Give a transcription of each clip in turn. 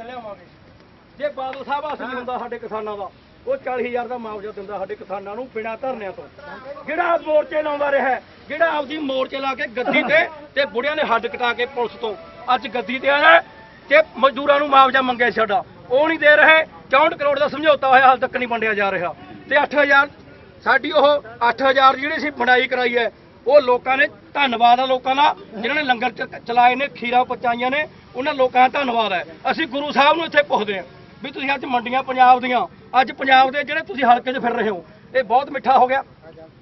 ਕੇ ਲਿਆਵਾਂਗੇ। ਜੇ ਬਾਦਲ ਸਾਹਿਬ ਅਸਲੀ ਹੁੰਦਾ ਸਾਡੇ ਕਿਸਾਨਾਂ ਦਾ ਉਹ 40000 ਦਾ ਮੁਆਵਜ਼ਾ ਦਿੰਦਾ ਸਾਡੇ ਕਿਸਾਨਾਂ ਨੂੰ ਬਿਨਾਂ ਧਰਨਿਆਂ ਤੋਂ। ਜਿਹੜਾ ਮੋਰਚੇ ਲਾਉਂਦਾ ਰਿਹਾ ਜਿਹੜਾ ਆਪਦੀ ਮੋਰਚੇ ਲਾ ਕੇ ਗੱਦੀ ਤੇ ਤੇ ਬੁੜਿਆਂ ਨੇ ਹੱਡ ਕਟਾ ਕੇ ਪੁਲਿਸ ਤੋਂ ਅੱਜ ਗੱਦੀ ਤੇ ਆਇਆ ਤੇ ਮਜ਼ਦੂਰਾਂ ਨੂੰ ਮੁਆਵਜ਼ਾ ਮੰਗਿਆ ਸਾਡਾ। ਉਹ ਨਹੀਂ ਦੇ ਰਹੇ 64 ਕਰੋੜ ਦਾ ਸਮਝੌਤਾ ਹੋਇਆ ਹਾਲ ਤੱਕ ਨਹੀਂ ਵੰਡਿਆ ਜਾ ਰਿਹਾ। ਤੇ 8000 ਸਾਡੀ ਉਹ 8000 ਜਿਹੜੀ ਸੀ ਬਣਾਈ ਕਰਾਈ ਹੈ ਉਹ ਲੋਕਾਂ ਨੇ ਧੰਨਵਾਦ ਆ ਲੋਕਾਂ ਦਾ ਜਿਨ੍ਹਾਂ ਨੇ ਲੰਗਰ ਚਲਾਏ ਨੇ ਖੀਰਾ ਪਚਾਈਆਂ ਨੇ ਉਹਨਾਂ ਲੋਕਾਂ ਦਾ ਧੰਨਵਾਦ ਹੈ। ਅਸੀਂ ਗੁਰੂ ਸਾਹਿਬ ਨੂੰ ਇੱਥੇ ਪੁੱਛਦੇ ਹਾਂ ਵੀ ਤੁਸੀਂ ਅੱਜ ਮੰਡੀਆਂ ਪੰਜਾਬ ਦੀਆਂ, ਅੱਜ ਪੰਜਾਬ ਦੇ ਜਿਹੜੇ ਤੁਸੀਂ ਹਲਕੇ 'ਚ ਫਿਰ ਰਹੇ ਹੋ, ਇਹ ਬਹੁਤ ਮਿੱਠਾ ਹੋ ਗਿਆ।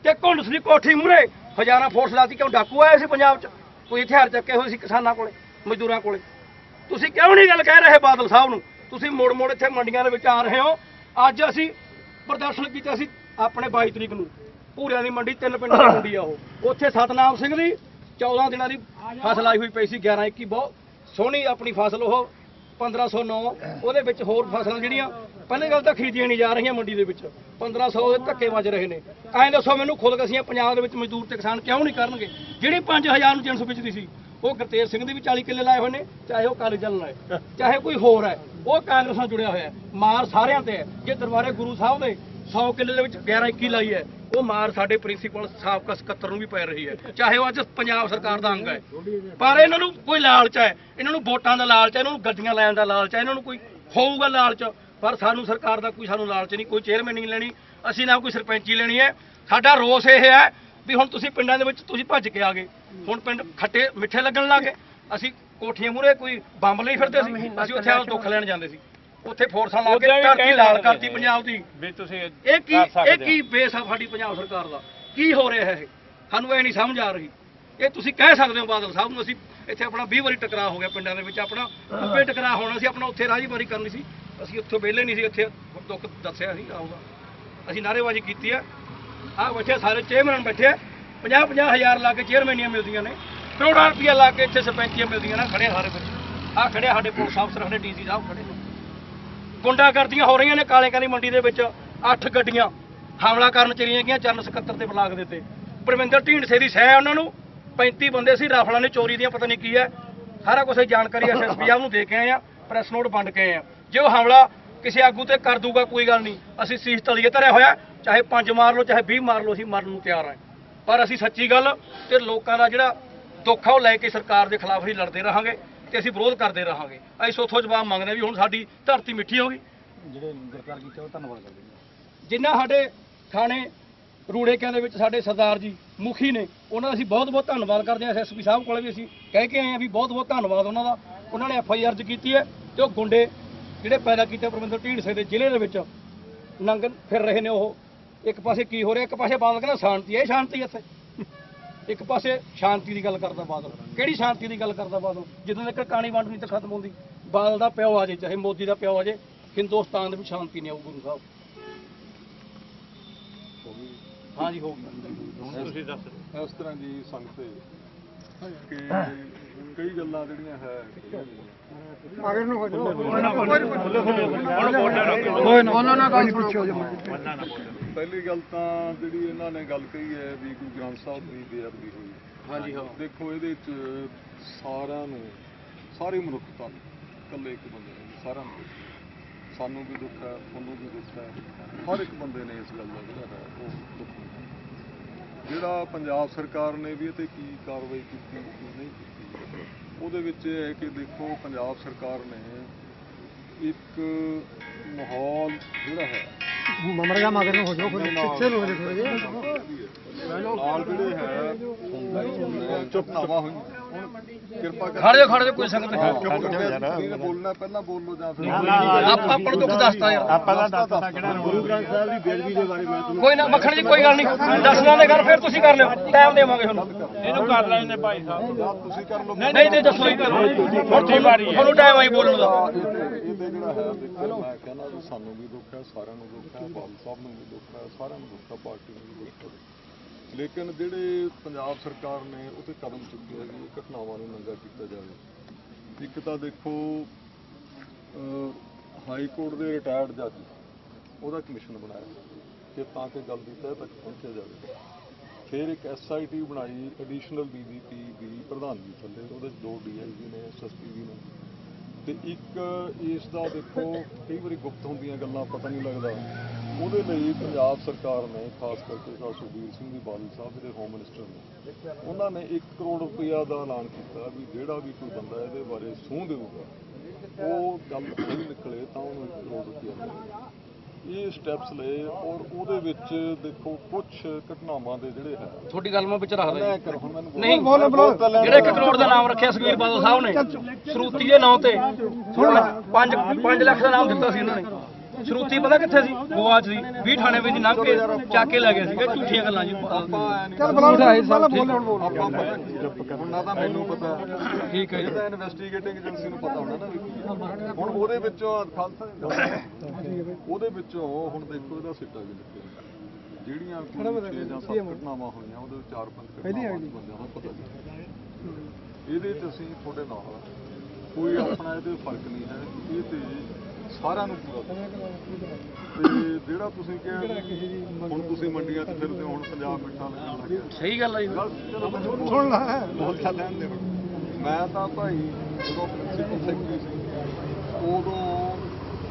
ਤੇ ਘੁੰਡਸ ਦੀ ਕੋਠੀ ਮੂਰੇ ਹਜ਼ਾਰਾਂ ਫੋਰਸ ਲਾਤੀ ਕਿਉਂ? ਡਾਕੂ ਆਏ ਸੀ ਪੰਜਾਬ 'ਚ। ਕੋਈ ਹਥਿਆਰ ਚੱਕੇ ਹੋਏ ਸੀ ਕਿਸਾਨਾਂ ਕੋਲੇ, ਮਜ਼ਦੂਰਾਂ ਕੋਲੇ। ਤੁਸੀਂ ਕਿਉਂ ਨਹੀਂ ਗੱਲ ਕਹਿ ਰਹੇ ਬਾਦਲ ਸਾਹਿਬ ਨੂੰ? ਤੁਸੀਂ ਮੋੜ ਮੋੜ ਇੱਥੇ ਮੰਡੀਆਂ ਦੇ ਵਿੱਚ ਆ ਰਹੇ ਹੋ। ਅੱਜ ਅਸੀਂ ਪ੍ਰਦਰਸ਼ਨ ਕੀਤਾ ਸੀ ਆਪਣੇ 22 ਤਰੀਕ ਨੂੰ। ਭੂਰਿਆਂ ਦੀ ਮੰਡੀ, ਤਿੰਨ ਪਿੰਡਾਂ ਦੀ ਮੰਡੀ ਆ ਉਹ। ਉੱਥੇ ਸਤਨਾਮ ਸਿੰਘ ਦੀ 14 ਦਿਨਾਂ ਦੀ ਫਸਲ ਆਈ ਹੋਈ ਪਈ ਸੀ 11 21 ਬਹੁਤ। ਸੋਹਣੀ ਆਪਣੀ ਫਸਲ ਉਹ 1509 ਉਹਦੇ ਵਿੱਚ ਹੋਰ ਫਸਲਾਂ ਜਿਹੜੀਆਂ, ਪਹਿਲੇ ਗੱਲ ਤਾਂ ਖਰੀਦੀਆਂ ਨਹੀਂ ਜਾ ਰਹੀਆਂ ਮੰਡੀ ਦੇ ਵਿੱਚ। 1500 ਦੇ ਧੱਕੇ ਵੱਜ ਰਹੇ ਨੇ। ਐਂ ਦੱਸੋ ਮੈਨੂੰ ਖੁਦਕਸੀਆਂ ਪੰਜਾਬ ਦੇ ਵਿੱਚ ਮਜ਼ਦੂਰ ਤੇ ਕਿਸਾਨ ਕਿਉਂ ਨਹੀਂ ਕਰਨਗੇ? ਜਿਹੜੀ 5000 ਨੂੰ ਜਿੰਸ ਵਿਚਦੀ ਸੀ, ਉਹ ਗੁਰਤੇਜ ਸਿੰਘ ਦੇ ਵੀ 40 ਕਿੱਲੇ ਲਾਏ ਹੋਏ ਨੇ, ਚਾਹੇ ਉਹ ਕਾਲੀ ਜਲ ਲਾਏ, ਚਾਹੇ ਕੋਈ ਹੋਰ ਹੈ, ਉਹ ਕਾਂਗਰਸ ਨਾਲ ਜੁੜਿਆ ਹੋਇਆ ਮਾਰ ਸਾਰਿਆਂ ਤੇ ਹੈ, ਜੇ ਦਰਬਾਰੇ ਗੁਰੂ ਸਾਹਿਬ ਦੇ 100 ਕਿੱਲੇ ਦੇ ਵਿੱਚ 11 21 ਲਾਈ ਹੈ। ਉਹ ਮਾਰ ਸਾਡੇ ਪ੍ਰਿੰਸੀਪਲ ਸਾਬਕਾ ਸਕੱਤਰ ਨੂੰ ਵੀ ਪੈ ਰਹੀ ਹੈ। ਚਾਹੇ ਉਹ ਅੱਜ ਪੰਜਾਬ ਸਰਕਾਰ ਦਾ ਅੰਗ ਹੈ। ਪਰ ਇਹਨਾਂ ਨੂੰ ਕੋਈ ਲਾਲਚ ਹੈ। ਇਹਨਾਂ ਨੂੰ ਵੋਟਾਂ ਦਾ ਲਾਲਚ ਹੈ, ਇਹਨਾਂ ਨੂੰ ਗੱਡੀਆਂ ਲੈਣ ਦਾ ਲਾਲਚ ਹੈ, ਇਹਨਾਂ ਨੂੰ ਕੋਈ ਹੋਊਗਾ ਲਾਲਚ। ਪਰ ਸਾਨੂੰ ਸਰਕਾਰ ਦਾ ਕੋਈ ਸਾਨੂੰ ਲਾਲਚ ਨਹੀਂ, ਕੋਈ ਚੇਅਰਮੈਨ ਨਹੀਂ ਲੈਣੀ। ਅਸੀਂ ਨਾ ਕੋਈ ਸਰਪੰਚੀ ਲੈਣੀ ਹੈ। ਸਾਡਾ ਰੋਸ ਇਹ ਹੈ ਵੀ ਹੁਣ ਤੁਸੀਂ ਪਿੰਡਾਂ ਦੇ ਵਿੱਚ ਤੁਸੀਂ ਭੱਜ ਕੇ ਆ ਗਏ। ਹੁਣ ਪਿੰਡ ਖੱਟੇ ਮਿੱਠੇ ਲੱਗਣ ਲੱਗੇ ਅਸੀਂ ਕੋਠੀਆਂ ਮੂਰੇ ਕੋਈ ਬੰਬ ਲਈ ਫਿਰਦੇ ਸੀ। ਅਸੀਂ ਉੱਥੇ ਆ ਦੁੱਖ ਲੈਣ ਜਾਂਦੇ ਸੀ। ਉੱਥੇ ਫੋਰਸਾਂ ਲਾ ਕੇ ਵੀ ਕਹਿ ਲਾਲ ਸਕਦੇ ਕਰਤੀ। ਪੰਜਾਬ ਦੀ। ਵੀ ਤੁਸੀਂ ਇਹ ਕੀ ਕਰ ਇਹ ਸਕਦੇ ਕੀ ਬੇਸ ਆ ਸਾਡੀ ਪੰਜਾਬ ਸਰਕਾਰ ਦਾ? ਕੀ ਹੋ ਰਿਹਾ ਹੈ ਇਹ? ਸਾਨੂੰ ਇਹ ਨਹੀਂ ਸਮਝ ਆ ਰਹੀ। ਇਹ ਤੁਸੀਂ ਕਹਿ ਸਕਦੇ ਹੋ ਬਾਦਲ ਸਾਹਿਬ ਨੂੰ ਅਸੀਂ ਇੱਥੇ ਆਪਣਾ 20 ਵਾਰੀ ਟਕਰਾਅ ਹੋ ਗਿਆ ਪਿੰਡਾਂ ਦੇ ਵਿੱਚ ਆਪਣਾ ਉੱਪੇ ਟਕਰਾਅ ਹੋਣਾ ਸੀ ਆਪਣਾ ਉੱਥੇ ਰਾਜੀਬਾਰੀ ਕਰਨੀ ਸੀ। ਅਸੀਂ ਉੱਥੋਂ ਵਿਹਲੇ ਨਹੀਂ ਸੀ ਇੱਥੇ ਦੁੱਖ ਦੱਸਿਆ ਸੀ ਆਊਗਾ ਅਸੀਂ ਨਾਅਰੇਬਾਜ਼ੀ ਕੀਤੀ ਹੈ ਆਹ ਬੈਠੇ ਸਾਰੇ ਚੇਅਰਮੈਨ ਬੈਠੇ ਆ। 50 50 ਹਜ਼ਾਰ ਲਾ ਕੇ ਚੇਅਰਮੈਨੀਆਂ ਮਿਲਦੀਆਂ ਨੇ। ਕਰੋੜਾਂ ਰੁਪਈਆ ਲਾ ਕੇ ਇੱਥੇ ਸਰਪੰਚੀਆਂ ਮਿਲਦੀਆਂ ਨੇ ਖੜੇ ਸਾਰੇ ਵਿੱਚ ਆਹ ਖੜੇ ਆ ਸਾਡੇ ਪੁਲਿਸ ਅਫਸਰ ਖੜੇ ਡੀਸੀ ਸਾਹਿਬ ਖੜੇ। ਗੁੰਡਾਗਰਦੀਆਂ ਹੋ ਰਹੀਆਂ ਨੇ ਕਾਲੇ ਕਾਲੀ ਮੰਡੀ ਦੇ ਵਿੱਚ, ਅੱਠ ਗੱਡੀਆਂ ਹਮਲਾ ਕਰਨ ਚਲੀਆਂ ਗਈਆਂ ਚਰਨ ਸਕੱਤਰ ਦੇ ਬਲਾਕ ਦੇ ਉੱਤੇ। ਪਰਵਿੰਦਰ ਢੀਂਡਸੇ ਦੀ ਸਹਿ ਉਹਨਾਂ ਨੂੰ 35 ਬੰਦੇ ਸੀ, ਰਾਫਲਾਂ ਨੇ ਚੋਰੀ ਦੀਆਂ, ਪਤਾ ਨਹੀਂ ਕੀ ਹੈ। ਸਾਰਾ ਕੁਝ ਜਾਣਕਾਰੀ ਐਸਐਸਪੀ ਸਾਹਿਬ ਨੂੰ ਦੇ ਕੇ ਆਏ ਆ, ਪ੍ਰੈਸ ਨੋਟ ਵੰਡ ਕੇ ਆਏ ਆ। ਜੇ ਉਹ ਹਮਲਾ ਕਿਸੇ ਆਗੂ ਤੇ ਕਰ ਦੂਗਾ, ਕੋਈ ਗੱਲ ਨਹੀਂ। ਅਸੀਂ ਸੀਸ ਤਲੀਏ ਧਰਿਆ ਹੋਇਆ, ਚਾਹੇ ਪੰਜ ਮਾਰ ਲਓ, ਚਾਹੇ 20 ਮਾਰ ਲਓ, ਅਸੀਂ ਮਰਨ ਨੂੰ ਤਿਆਰ ਹਾਂ। ਪਰ ਅਸੀਂ ਸੱਚੀ ਗੱਲ ਤੇ ਲੋਕਾਂ ਦਾ ਜਿਹੜਾ ਦੁੱਖ ਆ, ਉਹ ਲੈ ਕੇ ਸਰਕਾਰ ਦੇ ਖਿਲਾਫ ਹੀ ਲੜਦੇ ਰਹਾਂਗੇ। ਤੇ ਅਸੀਂ ਵਿਰੋਧ ਕਰਦੇ ਰਹਾਂਗੇ। ਅਸੀਂ ਸੋਥੋਂ ਜਵਾਬ ਮੰਗਦੇ ਵੀ ਹੁਣ ਸਾਡੀ ਧਰਤੀ ਮਿੱਠੀ ਹੋ ਗਈ। ਜਿਹੜੇ ਗ੍ਰਿਫਤਾਰ ਕੀਤੇ ਉਹ ਧੰਨਵਾਦ ਕਰਦੇ ਨੇ ਜਿਨ੍ਹਾਂ ਸਾਡੇ ਥਾਣੇ ਰੂੜੇਕਿਆਂ ਦੇ ਵਿੱਚ ਸਾਡੇ ਸਰਦਾਰ ਜੀ ਮੁਖੀ ਨੇ ਉਹਨਾਂ ਦਾ ਅਸੀਂ ਬਹੁਤ ਬਹੁਤ ਧੰਨਵਾਦ ਕਰਦੇ ਹਾਂ। ਐਸਐਸਪੀ ਸਾਹਿਬ ਕੋਲੇ ਵੀ ਅਸੀਂ ਕਹਿ ਕੇ ਆਏ ਹਾਂ ਵੀ ਬਹੁਤ ਬਹੁਤ ਧੰਨਵਾਦ ਉਹਨਾਂ ਦਾ। ਉਹਨਾਂ ਨੇ ਐਫ ਆਈ ਆਰ ਜ ਕੀਤੀ ਹੈ ਤੇ ਉਹ ਗੁੰਡੇ ਜਿਹੜੇ ਪੈਦਾ ਕੀਤੇ ਪ੍ਰਬੰਧਕ ਢੀਂਡਸੇ ਦੇ ਜ਼ਿਲ੍ਹੇ ਦੇ ਵਿੱਚ ਨੰਗਨ ਫਿਰ ਰਹੇ ਨੇ ਉਹ। ਇੱਕ ਪਾਸੇ ਕੀ ਹੋ ਰਿਹਾ ਇੱਕ ਪਾਸੇ ਬਾਦਲ ਕਹਿੰਦਾ ਸ਼ਾਂਤੀ ਹੈ ਸ਼ਾਂਤੀ ਇੱਥੇ। ਇੱਕ ਪਾਸੇ ਸ਼ਾਂਤੀ ਦੀ ਗੱਲ ਕਰਦਾ ਬਾਦਲ। ਕਿਹੜੀ ਸ਼ਾਂਤੀ ਦੀ ਗੱਲ ਕਰਦਾ ਬਾਦਲ? ਜਦੋਂ ਤੱਕ ਕਹਾਣੀ ਵੰਡ ਨਹੀਂ ਤਾਂ ਖਤਮ ਹੁੰਦੀ। ਬਾਦਲ ਦਾ ਪਿਓ ਆ ਜੇ ਚਾਹੇ ਮੋਦੀ ਦਾ ਪਿਓ ਆ ਜੇ ਹਿੰਦੁਸਤਾਨ ਦੇ ਵਿੱਚ ਸ਼ਾਂਤੀ ਨਹੀਂ ਆਊ ਗੁਰੂ ਸਾਹਿਬ। ਹਾਂਜੀ ਹੋ ਗਿਆ। ਤੁਸੀਂ ਦੱਸ ਇਸ ਤਰ੍ਹਾਂ ਜੀ ਸੰਗਤ ਕਿ ਕਈ ਗੱਲਾਂ ਜਿਹੜੀਆਂ ਹੈ। ਨੂੰ ਹੋ ਜਾਓ ਪਹਿਲੀ ਗੱਲ ਤਾਂ ਜਿਹੜੀ ਇਹਨਾਂ ਨੇ ਗੱਲ ਕਹੀ ਹੈ ਵੀ ਗੁਰੂ ਗ੍ਰੰਥ ਸਾਹਿਬ ਦੀ ਬੇਅਦਬੀ ਹੋਈ ਹਾਂਜੀ ਹਾਂ ਦੇਖੋ ਇਹਦੇ ਵਿੱਚ ਸਾਰਿਆਂ ਨੂੰ ਸਾਰੀ ਮਨੁੱਖਤਾ ਨੂੰ ਇਕੱਲੇ ਇੱਕ ਬੰਦੇ ਨੂੰ ਸਾਰਿਆਂ ਨੂੰ। ਸਾਨੂੰ ਵੀ ਦੁੱਖ ਹੈ ਤੁਹਾਨੂੰ ਵੀ ਦੁੱਖ ਹੈ ਹਰ ਇੱਕ ਬੰਦੇ ਨੇ ਇਸ ਗੱਲ ਦਾ ਜਿਹੜਾ ਹੈ ਉਹ ਦੁੱਖ। ਜਿਹੜਾ ਪੰਜਾਬ ਸਰਕਾਰ ਨੇ ਵੀ ਇਹ ਤੇ ਕੀ ਕਾਰਵਾਈ ਕੀਤੀ ਕੀ ਨਹੀਂ ਕੀਤੀ ਉਹਦੇ ਵਿੱਚ ਇਹ ਹੈ ਕਿ ਦੇਖੋ ਪੰਜਾਬ ਸਰਕਾਰ ਨੇ ਇੱਕ ਮਾਹੌਲ ਜਿਹੜਾ ਹੈ ਮਮਰ ਜਾ ਮਗਰ ਨੂੰ ਹੋ ਜਾਓ ਪਿੱਛੇ ਨੂੰ ਹੋ ਜਾਓ ਥੋੜੇ ਨਾਲ ਜਿਹੜੇ ਹੈ ਚੁੱਪਨਾਵਾ ਹੋਈ। ਹੁਣ ਕਿਰਪਾ ਕਰਕੇ। ਖੜ ਜਾ ਖੜ ਜਾ ਕੋਈ ਸੰਗਤ ਨਹੀਂ। ਬੋਲਣਾ ਪਹਿਲਾਂ ਬੋਲ ਲਓ ਜਾਂ ਫਿਰ ਆਪਾਂ ਆਪਾਂ ਨੂੰ ਦੁੱਖ ਦੱਸਤਾ ਯਾਰ। ਆਪਾਂ ਦਾ ਦੱਸਦਾ ਕਿਹੜਾ ਗੁਰੂ ਗ੍ਰੰਥ ਸਾਹਿਬ ਦੀ ਬੇਅਦਬੀ ਦੇ ਬਾਰੇ ਮੈਂ ਕੋਈ ਨਾ ਮੱਖਣ ਜੀ ਕੋਈ ਗੱਲ ਨਹੀਂ। ਦਸਵਾਂ ਦੇ ਘਰ ਫਿਰ ਤੁਸੀਂ ਕਰ ਲਿਓ। ਟਾਈਮ ਦੇਵਾਂਗੇ ਤੁਹਾਨੂੰ। ਇਹਨੂੰ ਕਰ ਲੈਣੇ ਭਾਈ ਸਾਹਿਬ। ਤੁਸੀਂ ਕਰ ਲਓ। ਨਹੀਂ ਨਹੀਂ ਦੱਸੋ ਜੀ ਹੁਣ ਤੁਹਾਨੂੰ ਤੁਹਾਨੂੰ ਟਾਈਮ ਆਈ ਬੋਲਣ ਦਾ। ਇਹਦੇ ਜਿਹੜਾ ਹੈ ਦੇਖੋ ਮੈਂ ਕਹਿੰਦਾ ਸਾਨੂੰ ਵੀ ਦੁੱਖ ਹੈ ਸਾਰਿਆਂ ਨੂੰ ਦੁੱਖ ਹੈ ਬਾਲ ਸਾਹਿਬ ਨੂੰ ਵੀ ਦੁੱਖ ਹੈ ਸਾਰਿਆਂ ਨੂੰ ਦੁੱਖ ਹੈ ਪਾਰਟੀ ਨੂੰ ਵੀ ਦੁੱਖ ਹੈ। ਲੇਕਿਨ ਜਿਹੜੇ ਪੰਜਾਬ ਸਰਕਾਰ ਨੇ ਉਹ ਤੇ ਕਦਮ ਚੁੱਕੇ ਹੈਗੇ ਇਹ ਘਟਨਾਵਾਂ ਨੂੰ ਨੰਗਾ ਕੀਤਾ ਜਾਵੇ। ਇੱਕ ਤਾਂ ਦੇਖੋ ਹਾਈ ਕੋਰਟ ਦੇ ਰਿਟਾਇਰਡ ਜੱਜ ਉਹਦਾ ਕਮਿਸ਼ਨ ਬਣਾਇਆ ਕਿ ਤਾਂ ਕਿ ਗੱਲ ਦੀ ਤਹਿ ਤੱਕ ਪਹੁੰਚਿਆ ਜਾਵੇ। ਫਿਰ ਇੱਕ ਐਸਆਈਟੀ ਬਣਾਈ ਐਡੀਸ਼ਨਲ ਬੀਬੀਪੀ ਦੀ ਪ੍ਰਧਾਨਗੀ ਥੱਲੇ, ਉਹਦੇ 'ਚ ਦੋ ਡੀਆਈਜੀ ਨੇ ਐਸਐਸਪੀ ਵੀ ਨੇ। ਤੇ ਇੱਕ ਇਸ ਦਾ ਦੇਖੋ, ਕਈ ਵਾਰੀ ਗੁਪਤ ਹੁੰਦੀਆਂ ਗੱਲਾਂ ਪਤਾ ਨਹੀਂ ਲੱਗਦਾ। ਉਹਦੇ ਲਈ ਪੰਜਾਬ ਸਰਕਾਰ ਨੇ, ਖਾਸ ਕਰਕੇ ਸਰ ਸੁਖਬੀਰ ਸਿੰਘ ਜੀ ਬਾਦਲ ਸਾਹਿਬ, ਜਿਹੜੇ ਹੋਮ ਮਿਨਿਸਟਰ ਨੇ, ਉਹਨਾਂ ਨੇ 1 ਕਰੋੜ ਰੁਪਇਆ ਦਾ ਐਲਾਨ ਕੀਤਾ ਵੀ ਜਿਹੜਾ ਵੀ ਕੋਈ ਬੰਦਾ ਇਹਦੇ ਬਾਰੇ ਸੂਹ ਦੇਊਗਾ, ਉਹ ਗੱਲ ਨਹੀਂ ਨਿਕਲੇ ਤਾਂ ਉਹਨੂੰ 1 ਕਰੋੜ ਰੁਪਇਆ ਇਹ ਸਟੈਪਸ ਲਏ ਔਰ ਉਹਦੇ ਵਿੱਚ ਦੇਖੋ ਕੁਝ ਘਟਨਾਵਾਂ ਦੇ ਜਿਹੜੇ ਹੈ। ਤੁਹਾਡੀ ਗੱਲ ਮੈਂ ਵਿੱਚ ਰੱਖਦਾ ਜੀ। ਨਹੀਂ ਬੋਲ- ਬੋਲ ਜਿਹੜੇ 1 ਦਿਓ। ਕਰੋੜ ਦਾ ਨਾਮ ਰੱਖਿਆ ਸੁਖਬੀਰ ਬਾਦਲ ਸਾਹਿਬ ਨੇ ਸ਼ਰੂਤੀ ਦੇ ਨਾਂ ਤੇ 5 5 ਲੱਖ ਦਾ ਨਾਮ ਦਿੱਤਾ ਸੀ ਇਹਨਾਂ ਨੇ। ਸ਼ਰੂਤੀ ਪਤਾ ਕਿੱਥੇ ਸੀ? ਗੋਆ 'ਚ ਸੀ। 20 ਥਾਣੇ ਵਿੱਚ ਲੰਘ ਕੇ ਚੱਕ ਕੇ ਲੈ ਗਏ ਸੀਗੇ। ਝੂਠੀਆਂ ਗੱਲਾਂ ਜੀ। ਚੱਲ ਬੋਲ ਹੁਣ ਬੋਲ। ਹੁਣ ਨਾ ਤਾਂ ਮੈਨੂੰ ਪਤਾ। ਠੀਕ ਹੈ ਤਾਂ ਇਨਵੈਸਟੀਗੇਟਿੰਗ ਏਜੰਸੀ ਨੂੰ ਪਤਾ ਹੋਣਾ ਨਾ ਵੀ ਕੀ ਹੈ। ਹੁਣ ਉਹਦੇ ਵਿੱਚੋਂ ਖਾਲਸਾ ਉਹਦੇ ਵਿੱਚੋਂ ਹੁਣ ਦੇਖੋ ਇਹਦਾ ਸਿੱਟਾ ਵੀ ਨਿਕਲਿਆ ਜਿਹੜੀਆਂ ਕੋਈ ਛੇ ਜਾਂ ਸੱਤ ਘਟਨਾਵਾਂ ਹੋਈਆਂ ਉਹਦੇ ਵਿੱਚ ਚਾਰ ਪੰਜ ਘਟਨਾਵਾਂ ਦੇ ਬੰਦਿਆਂ ਦਾ ਪਤਾ ਨਹੀਂ ਇਹਦੇ 'ਚ ਅਸੀਂ ਤੁਹਾਡੇ ਨਾਲ ਹਾਂ। ਕੋਈ ਆਪਣਾ ਇਹਦੇ ਫ਼ਰਕ ਨਹੀਂ ਹੈ। ਇਹ ਤੇ ਸਾਰਿਆਂ ਨੂੰ ਪੂਰਾ ਤੇ ਜਿਹੜਾ ਤੁਸੀਂ ਕਿਹਾ ਹੁਣ ਤੁਸੀਂ ਮੰਡੀਆਂ 'ਚ ਫਿਰਦੇ ਹੋ ਹੁਣ ਪੰਜਾਬ ਮਿੱਠਾ ਲੱਗਣ ਲੱਗਿਆ ਸਹੀ ਗੱਲ ਹੈ ਜੀ ਚਲੋ ਸੁਣ ਲੈ ਬੋਲ ਤਾਂ ਲੈਣ ਦੇ ਹੁਣ। ਮੈਂ ਤਾਂ ਭਾਈ ਜਦੋਂ ਪ੍ਰਿੰਸੀਪਲ ਸੈਕਟਰੀ ਸੀ ਉਦੋਂ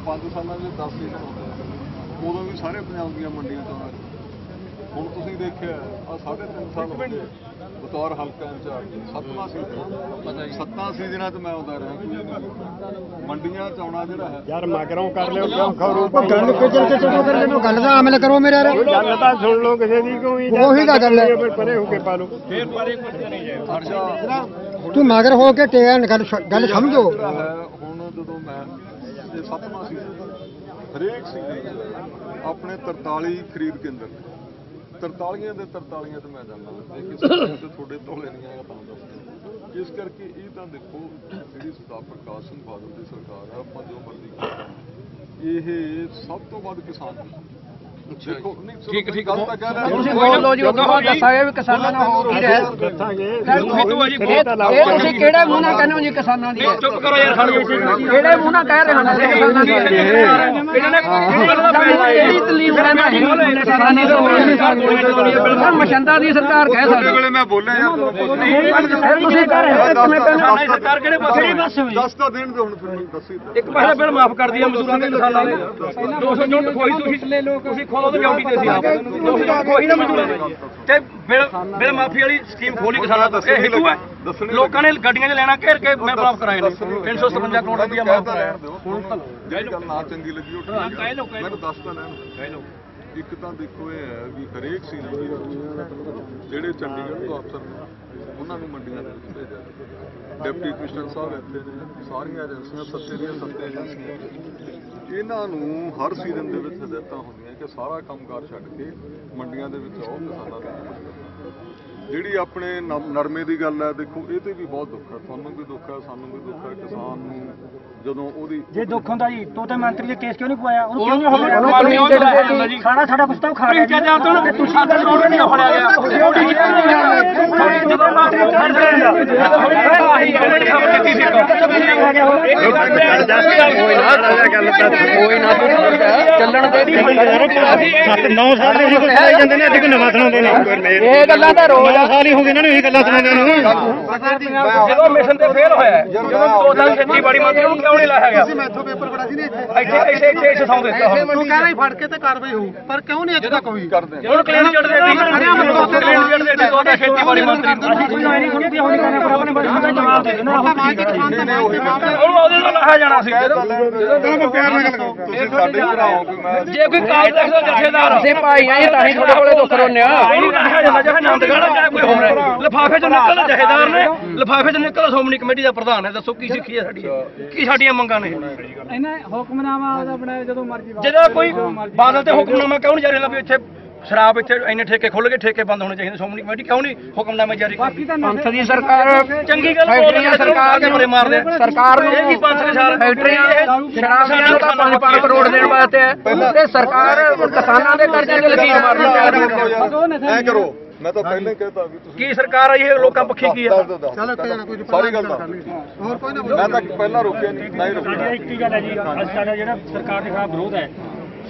5 ਸਾਲਾਂ ਦੇ 10 ਸੀਜ਼ਨ ਹੁੰਦੇ। ਉਦੋਂ ਵੀ ਸਾਰੇ ਪੰਜਾਬ ਦੀਆਂ ਮੰਡੀਆਂ ਰਹੇ। ਹੁਣ ਤੁਸੀਂ ਦੇਖਿਆ ਆ ਸਾਢੇ ਤਿੰਨ ਸਾਲ ਹੋ ਗਏ ਬਤੌਰ ਹਲਕਾ ਇੰਚਾਰਜ। ਸੱਤਵਾਂ ਸੀਜ਼ਨ ਪਤਾ ਹੀ ਸੱਤਾਂ ਸੀਜ਼ਨਾਂ 'ਚ ਮੈਂ ਆਉਂਦਾ ਰਿਹਾ। ਨਹੀਂ ਮੰਡੀਆਂ 'ਚ ਆਉਣਾ ਜਿਹੜਾ ਹੈ। ਯਾਰ ਮਗਰੋਂ ਕਰ ਲਿਓ ਕਿਉਂ ਖਰੂ ਗੱਲ ਕਿਚਨ ਕਿਚਨ ਤੋਂ ਕਰ ਲੈਣੋ ਗੱਲ ਦਾ ਅਮਲ ਕਰੋ ਮੇਰੇ ਯਾਰ। ਗੱਲ ਤਾਂ ਸੁਣ ਲਓ ਕਿਸੇ ਦੀ ਕੋਈ ਉਹੀ ਤਾਂ ਗੱਲ ਹੈ। ਪਰੇ ਹੋ ਕੇ ਪਾ ਲਓ। ਤੂੰ ਮਗਰ ਹੋ ਕੇ ਤੇ ਗੱਲ ਸਮਝੋ। ਹੁਣ ਜਦੋਂ ਮੈਂ ਸੱਤਵਾਂ ਸੀਜ਼ਨ ਹਰੇਕ ਸੀਜ਼ਨ ਆਪਣੇ 43 ਖਰੀਦ ਕੇਂਦਰ। ਨੇ 43 ਦੇ 43 ਤੇ ਮੈਂ ਜਾਂਦਾ ਜੇ ਕਿਸੇ ਤੇ ਤੁਹਾਡੇ ਢੋਲੇ ਨਹੀਂ ਆਇਆ ਤਾਂ ਦੱਸੋ ਇਸ ਕਰਕੇ ਇਹ ਤਾਂ ਦੇਖੋ, ਜਿਹੜੀ ਸਰਦਾਰ ਪ੍ਰਕਾਸ਼ ਸਿੰਘ ਬਾਦਲ ਦੀ ਸਰਕਾਰ ਆ, ਆਪਾਂ ਜੋ ਮਰਜ਼ੀ ਇਹ ਸਭ ਤੋਂ ਵੱਧ ਕਿਸਾਨ ਦੀ ਦੇਖੋ ਠੀਕ- ਠੀਕ। ਗੱਲ ਤਾਂ ਕਹਿ ਰਿਹਾ ਤੁਸੀਂ ਬੋਲੋ ਜੀ, ਉਦੋਂ ਬਾਅਦ ਦੱਸਾਂਗੇ ਵੀ ਕਿਸਾਨਾਂ ਨਾਲ ਹੋ ਕੀ ਰਿਹਾ ਦੱਸਾਂਗੇ। ਸਿੱਧੂ ਆ ਜੀ ਇਹ ਤਾਂ ਲਾਓ ਇਹ ਤੁਸੀਂ ਕਿਹੜੇ ਮੂੰਹ ਨਾਲ ਕਹਿੰਦੇ ਹੋ ਜੀ ਕਿਸਾਨਾਂ ਦੀ? ਚੁੱਪ ਕਰੋ ਯਾਰ ਖੜ ਜਾਓ ਕਿਹੜੇ ਮੂੰਹ ਨਾਲ ਕਹਿ ਰਹੇ ਹੋ ਤੁਸੀਂ ਕਿਸਾਨਾਂ ਦੀ? ਇਹਨਾਂ ਨੇ ਕਿਹੜੀ ਤਲੀਮ ਕਹਿੰਦਾ ਹੈ ਕਿਸਾਨੀ ਤੋਂ ਹੋਣੀ ਮਸ਼ੰਦਾ ਦੀ? ਸਰਕਾਰ ਕਹਿ ਤੁਹਾਡੇ ਵੇਲੇ ਮੈਂ ਬੋਲਿਆ ਯਾਰ ਤੁਹਾਨੂੰ ਫਿਰ ਤੁਸੀਂ ਕਹਿ ਰਹੇ ਹੋ? ਕਿਵੇਂ ਨਹੀਂ ਸਰਕਾਰ ਕਿਹੜੇ ਪਾਸੇ ਹੋਈ? ਦੱਸ ਤਾਂ ਦੇਣ ਦੇ ਹੁਣ ਫਿਰ ਦੱਸੀ ਇੱਕ ਮਾਫ ਕਰ ਦਿਆ ਮਜ਼ਦੂਰਾਂ ਦੇ ਕਿਸਾਨਾਂ ਦੇ। 200 ਯੂਨਿਟ ਕੋਈ ਤੁਸੀਂ ਲੈ ਲੋ ਤੁਸੀਂ ਖੋਲੋ ਤੇ ਡਿਊਟੀ ਤੇ ਸੀ ਆਪ। 200 ਯੂਨਿਟ ਕੋਈ ਨਾ ਮਜ਼ਦੂਰਾਂ ਦੇ ਤੇ ਬਿੱਲ ਬਿੱਲ ਮਾਫੀ ਵਾਲੀ ਸਕੀਮ ਖੋਲੀ ਕਿਸਾਨਾਂ ਤੋਂ। ਇਹ ਹਿੱਟੂ ਹੈ। ਲੋਕਾਂ ਨੇ ਗੱਡੀਆਂ 'ਚ ਲੈਣਾ ਘੇਰ ਕੇ ਮੈਂ ਮਾਫ ਕਰਾਏ ਨੇ। 357 ਕਰੋੜ ਰੁਪਇਆ ਮਾਫ ਕਰਾਇਆ। ਹੁਣ ਤਾਂ ਜਿਹੜੀ ਗੱਲ ਨਾ ਚੰਗੀ ਲੱਗੀ ਉਹ ਠੀਕ ਕਹਿ ਲਓ, ਕਹਿ ਹੈ ਮੈਨੂੰ ਦੱਸ ਤਾਂ ਲੈਣ ਕਹਿ ਲਓ। ਇੱਕ ਤਾਂ ਦੇਖੋ ਇਹ ਹੈ ਵੀ ਹਰੇਕ ਸੀਜ਼ਨ ਜਿਹੜੇ ਚੰਡੀਗੜ੍ਹ ਤੋਂ ਅਫਸਰ ਨੇ ਉਹਨਾਂ ਨੂੰ ਮੰਡੀਆਂ ਦੇ ਵਿੱਚ ਭੇਜਿਆ। ਜਾਂਦਾ। ਡਿਪਟੀ ਕਮਿਸ਼ਨਰ ਸਾਹਿਬ ਇੱਥੇ ਨੇ। ਸਾਰੀਆਂ ਏਜੰਸੀਆਂ ਸੱਤੇ ਦੀਆਂ ਸੱਤੇ ਏਜੰਸੀਆਂ ਇਹਨਾਂ ਨੂੰ ਹਰ ਸੀਜ਼ਨ ਦੇ ਵਿੱਚ ਹਦਾਇਤਾਂ ਹੁੰਦੀਆਂ ਕਿ ਸਾਰਾ ਕੰਮਕਾਰ ਛੱਡ ਕੇ ਮੰਡੀਆਂ ਦੇ ਵਿੱਚ ਆਓ ਕਿਸਾਨਾਂ ਦਾ ਜਿਹੜੀ ਆਪਣੇ ਨ- ਨਰਮੇ ਦੀ ਗੱਲ ਹੈ, ਦੇਖੋ, ਇਹ ਤੇ ਵੀ ਬਹੁਤ ਦੁੱਖ ਹੈ। ਤੁਹਾਨੂੰ ਵੀ ਦੁੱਖ ਹੈ, ਸਾਨੂੰ ਵੀ ਦੁੱਖ ਹੈ, ਕਿਸਾਨ ਨੂੰ ਜਦੋਂ ਉਹਦੀ ਜੇ ਦੁੱਖ ਹੁੰਦਾ ਜੀ ਤੋਤੇ ਮੰਤਰੀ ਦੇ ਕੇਸ ਕਿਉਂ ਨਹੀਂ ਪਵਾਇਆ? ਉਹਨੂੰ ਕਿਉਂ ਨਹੀਂ ਕਿਉਂ ਜੀ? ਖਾਣਾ ਸਾਡਾ ਕੁਛ ਤਾਂ ਖਾ ਰਿਹਾ ਜਾਂ। ਤੁਸੀਂ ਆਦਰ ਕਰੋੜ ਨਹੀਂ ਫੜਿਆ ਗਿਆ ਜਦੋਂ ਮਾਤਰੀ ਫੜ ਰਿਹਾ ਆਹੀ ਗੱਲ ਖਬਰ ਦਿੱਤੀ ਸੀ ਕੋਈ ਨਾ ਚੱਲਣ ਦੇ ਸੱਤ 9 ਸਾਲ ਦੇ ਹੀ ਸੁਣਾਈ ਜਾਂਦੇ ਨੇ ਅੱਜ ਕਿ ਨਵਾਂ ਸੁਣਾਉਂਦੇ ਨੇ ਇਹ ਗੱਲਾਂ ਤਾਂ ਰੋਜ਼ 9 ਸਾਲ ਹੀ ਹੋ ਗਏ ਇਹਨਾਂ ਨੂੰ ਇਹ ਗੱਲਾਂ ਸੁਣਾਉਂਦੇ ਨੂੰ। ਜਦੋਂ ਮਿਸ਼ਨ ਤੇ ਫੇਲ ਹੋਇਆ ਜਦੋਂ ਦੋ ਸਾਲ ਖੇਤੀਬਾੜੀ ਮੰਤਰੀ ਨੂੰ ਕਿਉਂ ਨਹੀਂ ਲਾਇਆ ਗਿਆ? ਮੈਥੋਂ ਪੇਪਰ ਫੜਾ ਸੀ ਨੇ ਇੱਥੇ। ਇੱਥੇ ਇੱਥੇ ਇੱਥੇ ਇੱਥੇ ਸੌਂ ਦਿੱਤਾ। ਹੁਣ ਤੂੰ ਕਹਿ ਰਹੀ ਫੜ ਕੇ ਤੇ ਕਾਰਵਾਈ ਹੋਊ ਪਰ ਕਿਉਂ ਨਹੀਂ ਅਜੇ ਤੱਕ ਹੋਈ? ਕਰਦੇ ਆ। ਹੁਣ ਕਲੀਨ ਚੜ ਦੇ ਦੀ ਕਲੀਨ ਚੜ ਦੇ ਦੀ ਤੁਹਾਡਾ ਖੇਤੀਬਾੜੀ ਮੰਤਰੀ ਨੂੰ। ਅਸੀਂ ਕੋਈ ਨਹੀਂ ਸੁਣੀ ਹੋਣੀ ਕਰਨਾ ਪਰ ਆਪਣੇ ਬੱਚਿਆਂ ਦਾ ਜਵਾਬ ਦੇ ਦੇਣਾ। ਉਹਨੂੰ ਉਹਦੇ ਨਾਲ ਲਾਇਆ ਜਾਣਾ ਸੀ। ਤੁਸੀਂ ਸਾਡੇ ਭਰਾਓ ਕੋਈ ਮੈਂ ਜੇ ਕੋਈ ਕਾਲ ਦਾ ਜਥੇਦਾਰ ਅਸੀਂ ਭਾਈ ਆਏ ਤਾਂ ਹੀ ਤੁਹਾਡੇ ਕੋਲੇ ਦੁੱਖ ਰੋਨੇ ਆ। ਨਹੀਂ ਰੱਖਿਆ ਜਾਂਦਾ ਚਾਹੇ ਨੰਦਗੜ੍ਹ ਚਾਹੇ ਕੋਈ ਹੋਰ ਹੈ। ਲਿਫਾਫੇ ਚੋਂ ਨਿਕਲ ਜਥੇਦਾਰ ਨੇ। ਲਿਫਾਫੇ ਚੋਂ ਨਿਕਲ ਸ਼੍ਰੋਮਣੀ ਕਮੇਟੀ ਦਾ ਪ੍ਰਧਾਨ ਹੈ। ਦੱਸੋ ਕੀ ਸਿੱਖੀ ਹੈ ਸਾਡੀ। ਕੀ ਸਾਡੀਆਂ ਮੰਗਾਂ ਨੇ? ਇਹਨਾਂ ਹੁਕਮਨਾਮਾ ਆਪਣਾ ਜਦੋਂ ਮਰਜ਼ੀ ਜਿਹੜਾ ਕੋਈ ਬਾਦਲ ਤੇ ਹੁਕਮਨਾਮਾ ਕਿਉਂ ਨਹੀਂ ਜਾਰੀ ਇੱਥੇ ਸ਼ਰਾਬ ਇੱਥੇ ਇੰਨੇ ਠੇਕੇ ਖੁੱਲ ਗਏ ਠੇਕੇ ਬੰਦ ਹੋਣੇ ਚਾਹੀਦੇ ਸ਼੍ਰੋਮਣੀ ਕਮੇਟੀ ਕਿਉਂ ਨਹੀਂ ਹੁਕਮਨਾਮਾ ਜਾਰੀ ਪੰਥ ਦੀ ਸਰਕਾਰ ਚੰਗੀ ਗੱਲ ਫੈਕਟਰੀਆਂ ਸਰਕਾਰ ਦੇ ਬੜੇ ਮਾਰਦੇ ਸਰਕਾਰ ਨੂੰ ਇਹ ਕੀ ਪੰਥ ਦੇ ਸਾਰ ਫੈਕਟਰੀਆਂ ਸ਼ਰਾਬ ਦੀਆਂ ਨੂੰ ਤਾਂ 5 ਕਰੋੜ ਦੇਣ ਵਾਸਤੇ ਹੈ। ਤੇ ਸਰਕਾਰ ਕਿਸਾਨਾਂ ਦੇ ਕਰਜ਼ੇ ਤੇ ਲਕੀਰ ਮਾਰਨ ਤਿਆਰ ਐ ਕਰੋ। ਮੈਂ ਤਾਂ ਪਹਿਲਾਂ ਹੀ ਕਹਿਤਾ ਵੀ ਤੁਸੀਂ ਕੀ ਸਰਕਾਰ ਆਈ ਇਹ ਲੋਕਾਂ ਪੱਖੀ ਕੀ ਦਿਓ, ਦੱਸ ਦਿਓ। ਸਾਰੀ ਗੱਲ ਦੱਸ। ਹੋਰ ਕੋਈ ਨਾ ਮੈਂ ਤਾਂ ਪਹਿਲਾਂ ਰੋਕਿਆ ਨਹੀਂ ਨਹੀਂ ਰੋਕਿਆ। ਇੱਕ ਹੀ ਗੱਲ ਹੈ ਜੀ ਅੱਜ ਸਾਡਾ ਜਿਹੜਾ ਸਰਕਾਰ ਦੇ ਖਿਲਾਫ ਵਿਰੋਧ ਹੈ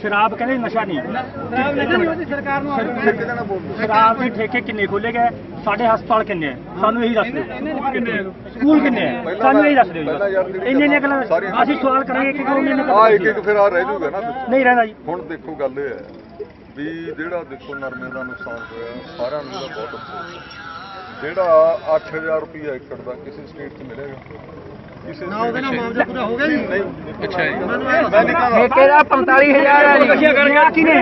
ਸ਼ਰਾਬ ਕਹਿੰਦੇ ਨਸ਼ਾ ਨਹੀਂ। ਸ਼ਰਾਬ ਨਹੀਂ ਉਹਦੀ ਸਰਕਾਰ ਨੂੰ ਸ਼ਰਾਬ ਦੇ ਠੇਕੇ ਕਿੰਨੇ ਖੋਲੇ ਗਏ? ਸਾਡੇ ਹਸਪਤਾਲ ਕਿੰਨੇ ਆ ਸਾਨੂੰ ਇਹੀ ਦੱਸ ਦਿਓ। ਸਕੂਲ ਕਿੰਨੇ ਆ ਸਾਨੂੰ ਇਹੀ ਦੱਸ ਦਿਓ ਇੰਨੇ ਇੰਨੇ ਗੱਲਾਂ ਅਸੀਂ ਸਵਾਲ ਕਰਾਂਗੇ ਕਿ ਉਹਨੇ ਨੇ ਆ ਇੱਕ ਇੱਕ ਫਿਰ ਆ ਰਹਿ ਜੂਗਾ ਨਾ। ਨਹੀਂ ਰਹਿਣਾ ਜੀ। ਹੁਣ ਦੇਖੋ ਗੱਲ ਇਹ ਹੈ। ਵੀ ਜਿਹੜਾ ਦੇਖੋ ਨਰਮੇ ਦਾ ਨੁਕਸਾਨ ਹੋਇਆ, ਸਾਰਿਆਂ ਨੂੰ ਇਹਦਾ ਬਹੁਤ ਅਫਸੋਸ ਹੈ ਜਿਹੜਾ 8000 ਰੁਪਏ ਏਕੜ ਦਾ ਕਿਸੇ ਸਟੇਟ 'ਚ ਮਿਲੇਗਾ ਨਾ ਉਹਦੇ ਨਾਲ ਮਾਮਲਾ ਪੂਰਾ ਹੋ ਗਿਆ ਜੀ। ਨਹੀਂ ਅੱਛਾ ਜੀ। ਮੈਂ ਨਹੀਂ ਦਾ 45000 ਹੈ ਜੀ।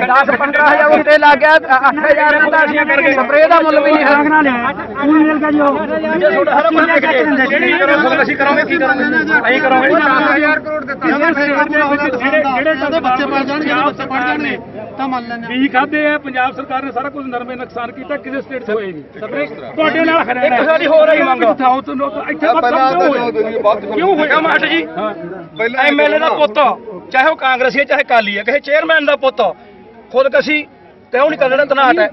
10 15000 ਉੱਤੇ ਲੱਗ ਗਿਆ 8000 ਦਾ ਸਪਰੇਅ ਦਾ ਮੁੱਲ ਵੀ ਨਹੀਂ ਹੈ। ਨਾ ਕੋਈ ਮਿਲ ਗਿਆ ਜੀ ਉਹ। ਤੁਹਾਡਾ ਹਰ ਬੰਦਾ ਦਿੰਦੇ ਜਿਹੜੀ ਕਰੋ ਅਸੀਂ ਕਰਾਂਗੇ ਕੀ ਕਰਾਂਗੇ? ਅਸੀਂ ਕਰਾਂਗੇ। 10000 ਕਰੋੜ ਦਿੱਤਾ। ਜਿਹੜੇ ਜਿਹੜੇ ਬੱਚੇ ਪੜ ਜਾਣਗੇ ਬੱਚੇ ਪੜ ਜਾਣਗੇ ਤਾਂ ਮੰਨ ਲੈਂਦੇ ਬੀਜ ਖਾਦੇ ਆ? ਪੰਜਾਬ ਸਰਕਾਰ ਨੇ ਸਾਰਾ ਕੁਝ ਨਰਮੇ ਨੁਕਸਾਨ ਕੀਤਾ ਕਿਸੇ ਸਟੇਟ 'ਚ ਹੋਏ ਨਹੀਂ। ਤੁਹਾਡੇ ਨਾਲ ਖੜਾ ਇੱਕ ਸਾਡੀ ਹੋਰ ਆਈ ਮੰਗ। ਇੱਥੇ ਆ ਬਾਅਦ ਕਿਉਂ ਹੋਇਆ ਮਾਟ ਜੀ? ਪਹਿਲਾਂ ਐਮਐਲਏ ਦਾ ਪੁੱਤ ਚਾਹੇ ਉਹ ਕਾਂਗਰਸੀ ਹੈ ਚਾਹੇ ਕਾਲੀ ਹੈ ਕਿਸੇ ਚੇਅਰਮੈਨ ਦਾ ਪੁੱਤ। ਖੁਦਕਸ਼ੀ ਕਿਉਂ ਨਹੀਂ ਕਰਨਾ ਤਨਾਟ ਹੈ?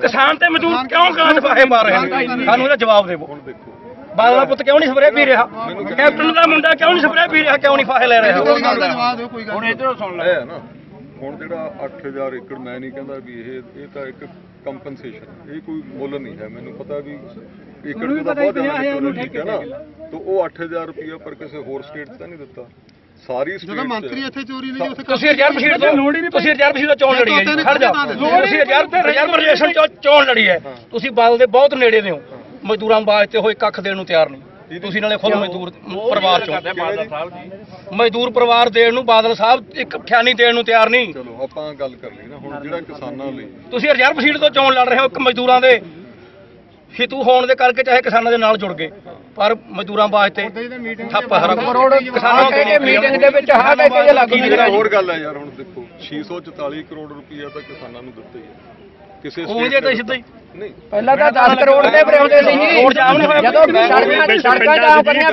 ਕਿਸਾਨ ਤੇ ਮਜ਼ਦੂਰ ਕਿਉਂ ਗਾਂਦ ਫਾਹੇ ਮਾਰ ਰਹੇ ਨੇ? ਸਾਨੂੰ ਇਹਦਾ ਜਵਾਬ ਦੇਵੋ ਹੁਣ ਦੇਖੋ। ਬਾਦਲ ਦਾ ਪੁੱਤ ਕਿਉਂ ਨਹੀਂ ਸਪਰੇਅ ਪੀ ਰਿਹਾ? ਕੈਪਟਨ ਦਾ ਮੁੰਡਾ ਕਿਉਂ ਨਹੀਂ ਸਪਰੇਅ ਪੀ ਰਿਹਾ? ਕਿਉਂ ਨਹੀਂ ਫਾਹੇ ਲੈ ਰਿਹਾ? ਹੁਣ ਇਧਰੋਂ ਸੁਣ ਨਾ। ਹੁਣ ਜਿਹੜਾ 8000 ਏਕੜ ਮੈਂ ਨਹੀਂ ਕਹਿੰਦਾ ਵੀ ਇਹ ਇਹ ਤਾਂ ਇੱਕ ਕੰਪਨਸੇਸ਼ਨ ਇਹ ਕੋਈ ਮੁੱਲ ਨਹੀਂ ਹੈ। ਮੈਨੂੰ ਪਤਾ ਵੀ ਏਕੜ ਮੈਨੂੰ ਵੀ ਦਾ ਪਤਾ ਬਹੁਤ ਵੀ ਜ਼ਿਆਦਾ 50,000 ਨੂੰ ਠੀਕ ਹੈ ਨਾ? ਤਾਂ ਉਹ 8000 ਰੁਪਇਆ ਪਰ ਕਿਸੇ ਹੋਰ ਸਟੇਟ 'ਚ ਤਾਂ ਨਹੀਂ ਦਿੱਤਾ। ਸਾਰੀ ਸਟੇਟ ਜਦੋਂ ਮੰਤਰੀ ਇੱਥੇ ਚੋਰੀ ਨਹੀਂ ਉੱਥੇ ਤੁਸੀਂ ਰਿਜ਼ਰਵ ਸੀਟ ਤੋਂ ਤੁਸੀਂ ਰਿਜ਼ਰਵ ਸੀਟ ਤੋਂ ਚੋਣ ਲੜੀ ਹੈ। ਜੀ। ਖੜ ਜਾਓ। ਤੁਸੀਂ ਰਿਜ਼ਰਵ ਤੇ ਰਿਜ਼ਰਵੇਸ਼ਨ ਚੋਂ ਚੋਣ ਲੜੀ ਹੈ। ਤੁਸੀਂ ਬਾਦਲ ਦੇ ਬਹੁਤ ਨੇੜੇ ਦੇ ਹੋ। ਮਜ਼ਦੂਰਾਂ ਵਾਸਤੇ ਹੋਏ ਕੱਖ ਦੇਣ ਨੂੰ ਤਿਆਰ ਨਹੀਂ। ਤੁਸੀਂ ਨਾਲੇ ਖੁਦ ਮਜ਼ਦੂਰ ਪਰਿਵਾਰ ਚੋਂ। ਮਜ਼ਦੂਰ ਪਰਿਵਾਰ ਦੇਣ ਨੂੰ ਬਾਦਲ ਸਾਹਿਬ ਇੱਕ ਖਿਆਨੀ ਦੇਣ ਨੂੰ ਤਿਆਰ ਨਹੀਂ। ਚਲੋ ਆਪਾਂ ਗੱਲ ਕਰ ਲਈ ਨਾ। ਹੁਣ ਜਿਹੜਾ ਕਿਸਾਨਾਂ ਲਈ ਤੁਸੀਂ ਰਿਜ਼ਰਵ ਸੀਟ ਤੋਂ ਚੋਣ ਲੜ ਰਹੇ ਹੋ ਇੱਕ ਮਜ਼ਦੂਰਾਂ ਦੇ। ਹਿਤੂ ਹੋਣ ਦੇ ਕਰਕੇ ਚਾਹੇ ਕਿਸਾਨਾਂ ਦੇ ਨਾਲ ਜੁੜ ਗਏ ਪਰ ਮਜ਼ਦੂਰਾਂ ਵਾਸਤੇ ਠੱਪ ਹਰਾ ਕਰੋੜ ਕਿਸਾਨਾਂ ਕੇ ਮੀਟਿੰਗ ਦੇ ਵਿੱਚ ਹਾਂ ਕਹਿ ਕੇ ਲੱਗ ਕੀ ਗਈ ਜਿਹੜਾ ਹੋਰ ਗੱਲ ਹੈ ਯਾਰ ਹੁਣ ਦੇਖੋ 644 ਕਰੋੜ ਰੁਪਇਆ ਤਾਂ ਕਿਸਾਨਾਂ ਨੂੰ ਦਿੱਤਾ ਹੀ ਹੈ ਕਿਸੇ ਉਹ ਜੇ ਤਾਂ ਸਿੱਧਾ ਹੀ। ਪਹਿਲਾਂ ਤਾਂ 10 ਕਰੋੜ ਦੇ ਬਰਿਆਉਂਦੇ ਸੀ ਜੀ। ਜਦੋਂ ਸੜਕਾਂ ਸੜਕਾਂ ਜਾਮ ਕਰੀਆਂ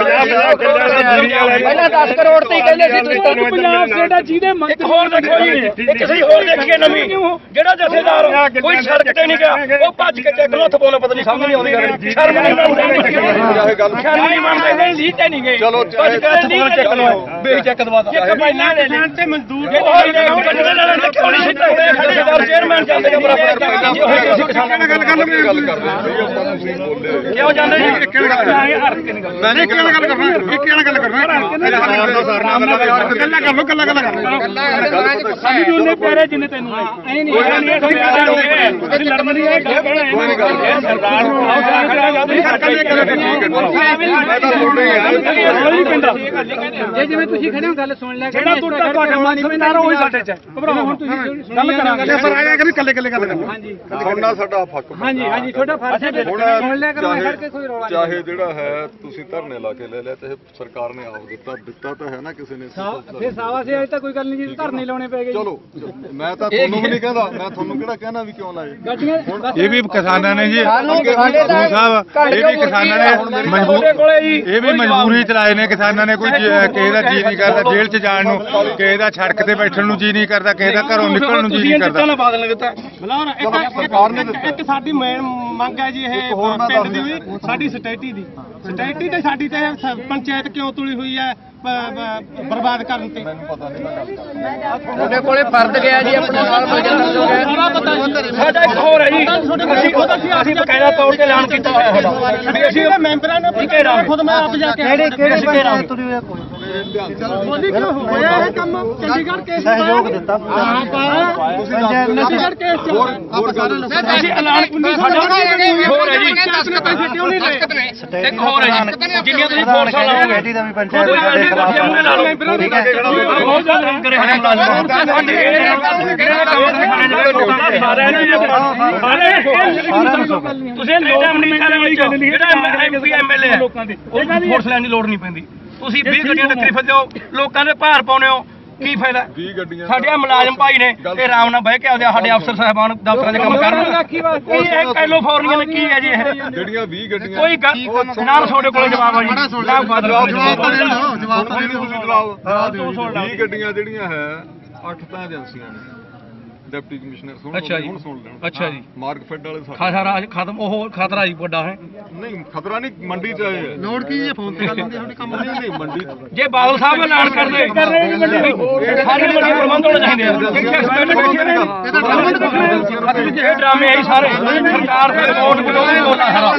ਪਹਿਲਾਂ 10 ਕਰੋੜ ਤੇ ਕਹਿੰਦੇ ਸੀ ਤੁਸੀਂ ਤਾਂ ਪੰਜਾਬ ਆ ਜਿਹਦੇ ਇੱਕ ਹੋਰ ਦੇਖੋ ਜੀ ਇੱਕ ਸਹੀ ਹੋਰ ਦੇਖੀਏ ਨਵੀਂ ਜਿਹੜਾ ਜਥੇਦਾਰ ਕੋਈ ਸੜਕ ਤੇ ਨਹੀਂ ਗਿਆ ਉਹ ਭੱਜ ਕੇ ਚੈੱਕ ਹੱਥ ਪਾਉਣਾ ਪਤਾ ਨਹੀਂ ਸਮਝ ਨਹੀਂ ਆਉਂਦੀ ਗੱਲ ਸ਼ਰਮ ਨਹੀਂ ਮੰਨਦੇ ਚਾਹੇ ਗੱਲ ਸ਼ਰਮ ਨਹੀਂ ਮੰਨਦੇ ਨਹੀਂ ਸੀ ਤੇ ਨਹੀਂ ਗਏ ਚਲੋ ਚੈੱਕ ਲਵਾਓ ਬੇਹੀ ਚੈੱਕ ਦਵਾ ਦੋ ਇੱਕ ਪਹਿਲਾਂ ਤੇ ਮਜ਼ਦੂਰ ਉਹ ਬੰਦੇ ਨਾਲ ਕਿਉਂ ਨਹੀਂ ਜਥੇਦਾਰ ਚੇਅਰਮੈਨ ਜਾਂਦੇ ਨੇ ਬਰਾਬਰ ਪਹਿਲਾਂ ਤੁਸੀਂ ਕਿਸਾਨਾਂ ਨਾਲ ਗੱਲ ਗੱਲ ਕਰਦੇ ਸੀ ਆਪਾਂ ਤੁਸੀਂ ਬੋਲੇ ਕਿਉਂ ਜਾਂਦੇ ਜੀ? ਮੈਂ ਨਹੀਂ ਗੱਲ ਗੱਲ ਕਰਨਾ ਇੱਕ ਜਣਾ ਗੱਲ ਕਰਨਾ ਗੱਲਾਂ ਕਰ ਲੋ ਗੱਲਾਂ ਗੱਲਾਂ ਕਰ ਅਸੀਂ ਵੀ ਉਹਨੇ ਪਿਆਰੇ ਜਿੰਨੇ ਤੈਨੂੰ ਆਏ। ਐ ਨਹੀਂ ਇਹ ਨਹੀਂ ਸਮਝਾਉਂਗੇ ਅਸੀਂ ਲੜਨ ਦੀ ਇਹ ਗੱਲ ਕਹਿਣਾ ਕੋਈ ਗੱਲ ਨਹੀਂ। ਸਰਦਾਰ ਨੂੰ ਆਓ ਮੈਂ ਤਾਂ ਸੁਣ ਰਹੀ ਹਾਂ ਜੇ ਜਿਵੇਂ ਤੁਸੀਂ ਖੜੇ ਹੋ ਗੱਲ ਸੁਣ ਲਿਆ ਜਿਹੜਾ ਟੁੱਟਾ ਤੁਹਾਡੇ ਮਨ ਸਮਝਦਾਰ ਉਹੀ ਸਾਡੇ ਚ ਘਬਰਾਓ ਹੁਣ ਤੁਸੀਂ ਗੱਲ ਕਰਾਂਗੇ ਸਰ ਆਇਆ ਕਰੀ ਕੱਲੇ ਕੱਲੇ ਗੱਲ ਕਰਨੀ ਹਾਂਜੀ ਸੁਣਨਾ ਸਾਡਾ ਹੱਕ ਹਾਂਜੀ ਹਾਂਜੀ ਤੁਹਾਡਾ ਫਰਜ਼ ਹੈ ਹੁਣ ਸੁਣ ਲਿਆ ਕਰੋ ਮੈਂ ਖੜ ਕੇ ਕੋਈ ਰੌਲਾ ਚਾਹੇ ਚਾਹੇ ਜਿਹੜਾ ਹੈ ਤੁਸੀਂ ਧਰਨੇ ਲਾ ਕੇ ਲੈ ਲਿਆ ਤੇ ਸਰਕਾਰ ਨੇ ਆਪ ਦਿੱਤਾ। ਦਿੱਤਾ ਤਾਂ ਹੈ ਨਾ ਕਿਸੇ ਨੇ ਨਹੀਂ ਫਿਰ ਸਾਵਾ ਸੇ ਅਜੇ ਤਾਂ ਕੋਈ ਗੱਲ ਨਹੀਂ ਜੀ ਧਰਨੇ ਲਾਉਣੇ ਪੈ ਗਏ। ਚਲੋ ਮੈਂ ਤਾਂ ਤੁਹਾਨੂੰ ਵੀ ਨਹੀਂ ਕਹਿੰਦਾ ਮੈਂ ਤੁਹਾਨੂੰ ਕਿਹੜਾ ਕਹਿਣਾ ਵੀ ਕਿਉਂ ਲਾਏ? ਗੱਡੀਆਂ ਇਹ ਵੀ ਕਿਸਾਨਾਂ ਨੇ ਜੀ ਸਾਹਿਬ ਇਹ ਵੀ ਕਿਸਾਨਾਂ ਨੇ ਮਜਬੂਰ ਇਹ ਵੀ ਮਜਬੂਰੀ ਚਲਾਏ ਨੇ ਕਿਸਾਨਾਂ ਨੇ ਕੋਈ ਕਿਸੇ ਦਾ ਜੀ ਨਹੀਂ ਕਰਦਾ ਜੇਲ੍ਹ 'ਚ ਜਾਣ ਨੂੰ ਕਿਸੇ ਦਾ ਸੜਕ ਤੇ ਬੈਠਣ ਨੂੰ ਜੀ ਨਹੀਂ ਕਰਦਾ ਕਿਸੇ ਦਾ ਘਰੋਂ ਨਿਕਲਣ ਨੂੰ ਜੀ ਨਹੀਂ ਕਰਦਾ। ਬਾਦਲ ਨੇ ਦਿੱਤਾ। ਬਲਾਉਣ ਸਰਕਾਰ ਨੇ ਦਿੱਤਾ। ਸਾਡੀ ਮੇਨ ਮੰਗ ਹੈ ਜੀ ਇਹ ਪਿੰਡ ਦੀ। ਵੀ ਸਾਡੀ ਸਟੇਟੀ ਦੀ। ਸਟੇਟੀ ਤੇ ਸਾਡੀ ਤੇ ਪੰਚਾਇਤ ਕਿਉਂ ਤੁਲੀ ਹੋਈ ਹੈ ਬਰਬਾਦ ਕਰਨ ਤੇ? ਤੁਹਾਡੇ ਕੋਲੇ ਫਰਦ ਗਿਆ ਜੀ ਆਪਣਾ ਨਾਲ ਹੋ ਸਾਡਾ ਇੱਕ ਹੋਰ ਹੈ ਜੀ। ਅਸੀਂ ਅਸੀਂ ਬਕਾਇਦਾ ਤੌਰ ਤੇ ਐਲਾਨ ਕੀਤਾ ਹੋਇਆ ਵੀ ਅਸੀਂ ਮੈਂਬਰਾਂ ਨੇ ਹੈ। ਖੁਦ ਮੈਂ ਆਪ ਜਾ ਕੇ ਕਿਹੜੇ ਕਿਹੜੇ ਤੁਰੀ ਬੋਲੀ ਕਿਉਂ ਹੋਇਆ ਇਹ ਕੰਮ? ਚੰਡੀਗੜ੍ਹ ਕੇਸ ਸਹਿਯੋਗ ਦਿੱਤਾ। ਹਾਂ ਚੰਡੀਗੜ੍ਹ ਕੇਸ ਚ ਹੋਰ ਹੋਰ ਗੱਲ ਅਸੀਂ ਐਲਾਨ ਸਾਡਾ ਹੋਰ ਹੈ ਜੀ। ਆਪਣੇ ਪੈਸੇ ਕਿਉਂ ਨਹੀਂ ਲਏ। ਇੱਕ ਹੋਰ ਹੈ ਜੀ। ਜਿੰਨੀਆਂ ਤੁਸੀਂ ਫੋਰਸਾਂ ਲਾਓਗੇ ਬੇਟੀ ਦਾ ਵੀ ਪੰਚਾਇਤ ਦੇ ਲੋਕ? ਐਮਐਲਏ ਦੇ ਉਹ ਫੋਰਸ ਲੈਣ ਦੀ ਲੋੜ ਨਹੀਂ ਪੈਂਦੀ। ਤੁਸੀਂ 20 ਗੱਡੀਆਂ ਟੱਕਰੀ ਫਿਰਦੇ ਹੋ ਲੋਕਾਂ ਦੇ ਭਾਰ ਪਾਉਨੇ ਹੋ ਕੀ ਫਾਇਦਾ? 20 ਗੱਡੀਆਂ ਸਾਡੇ ਮੁਲਾਜ਼ਮ ਭਾਈ ਨੇ ਇਹ ਆਰਾਮ ਨਾਲ ਬਹਿ ਕੇ ਆਉਂਦੇ ਆ, ਸਾਡੇ ਅਫਸਰ ਸਾਹਿਬਾਨ ਦਫ਼ਤਰਾਂ 'ਚ ਕੰਮ ਕਰਨ ਕੀ ਇਹ ਕੈਲੀਫੋਰਨੀਆ ਨੇ ਕੀ ਹੈ ਜੀ ਇਹ? ਜਿਹੜੀਆਂ 20 ਗੱਡੀਆਂ ਕੋਈ ਗੱਲ ਨਾਲ ਤੁਹਾਡੇ ਕੋਲ ਜਵਾਬ ਆ ਜੀ। ਜਵਾਬ ਜਵਾਬ ਤਾਂ ਦੇ ਦਿਓ ਜਵਾਬ ਤਾਂ ਨਹੀਂ ਤੁਸੀਂ ਜਵਾਬ 20 ਗੱਡੀਆਂ ਜਿਹੜੀਆਂ ਹੈ 8 ਤਾਂ ਏਜੰਸੀਆਂ ਨੇ। ਡਿਪਟੀ ਕਮਿਸ਼ਨਰ ਸੁਣ ਅੱਛਾ ਲਓ, ਜੀ। ਹੁਣ ਸੁਣ ਲੈਣ ਅੱਛਾ ਜੀ। ਮਾਰਕ ਫੈਡ ਵਾਲੇ ਸਾਡੇ। ਖਤਰਾ ਖਤਮ ਉਹ ਖਤਰਾ ਜੀ ਵੱਡਾ ਹੈ। ਨਹੀਂ ਖਤਰਾ ਨਹੀਂ ਮੰਡੀ ਚ ਆਏ ਆ ਲੋੜ ਕੀ ਹੈ ਫੋਨ ਤੇ ਗੱਲ ਹੁੰਦੀ ਤੁਹਾਡੇ ਕੰਮ ਨਹੀਂ ਨਹੀਂ ਮੰਡੀ ਚ ਜੇ ਬਾਦਲ ਸਾਹਿਬ ਐਲਾਨ ਕਰਦੇ ਕਰ ਸਾਰੇ ਬੜੇ ਪ੍ਰਬੰਧ ਹੋਣੇ ਚਾਹੀਦੇ ਆ। ਕਿਉਂਕਿ ਐਕਸਪਰਟ ਬੈਠੇ ਨੇ ਇਹ ਡਰਾਮੇ ਆਈ ਸਾਰੇ। ਸਰਕਾਰ ਫਿਰ ਵੋਟ ਬਦੋਗੇ ਬੋਲਣਾ ਸਾਰਾ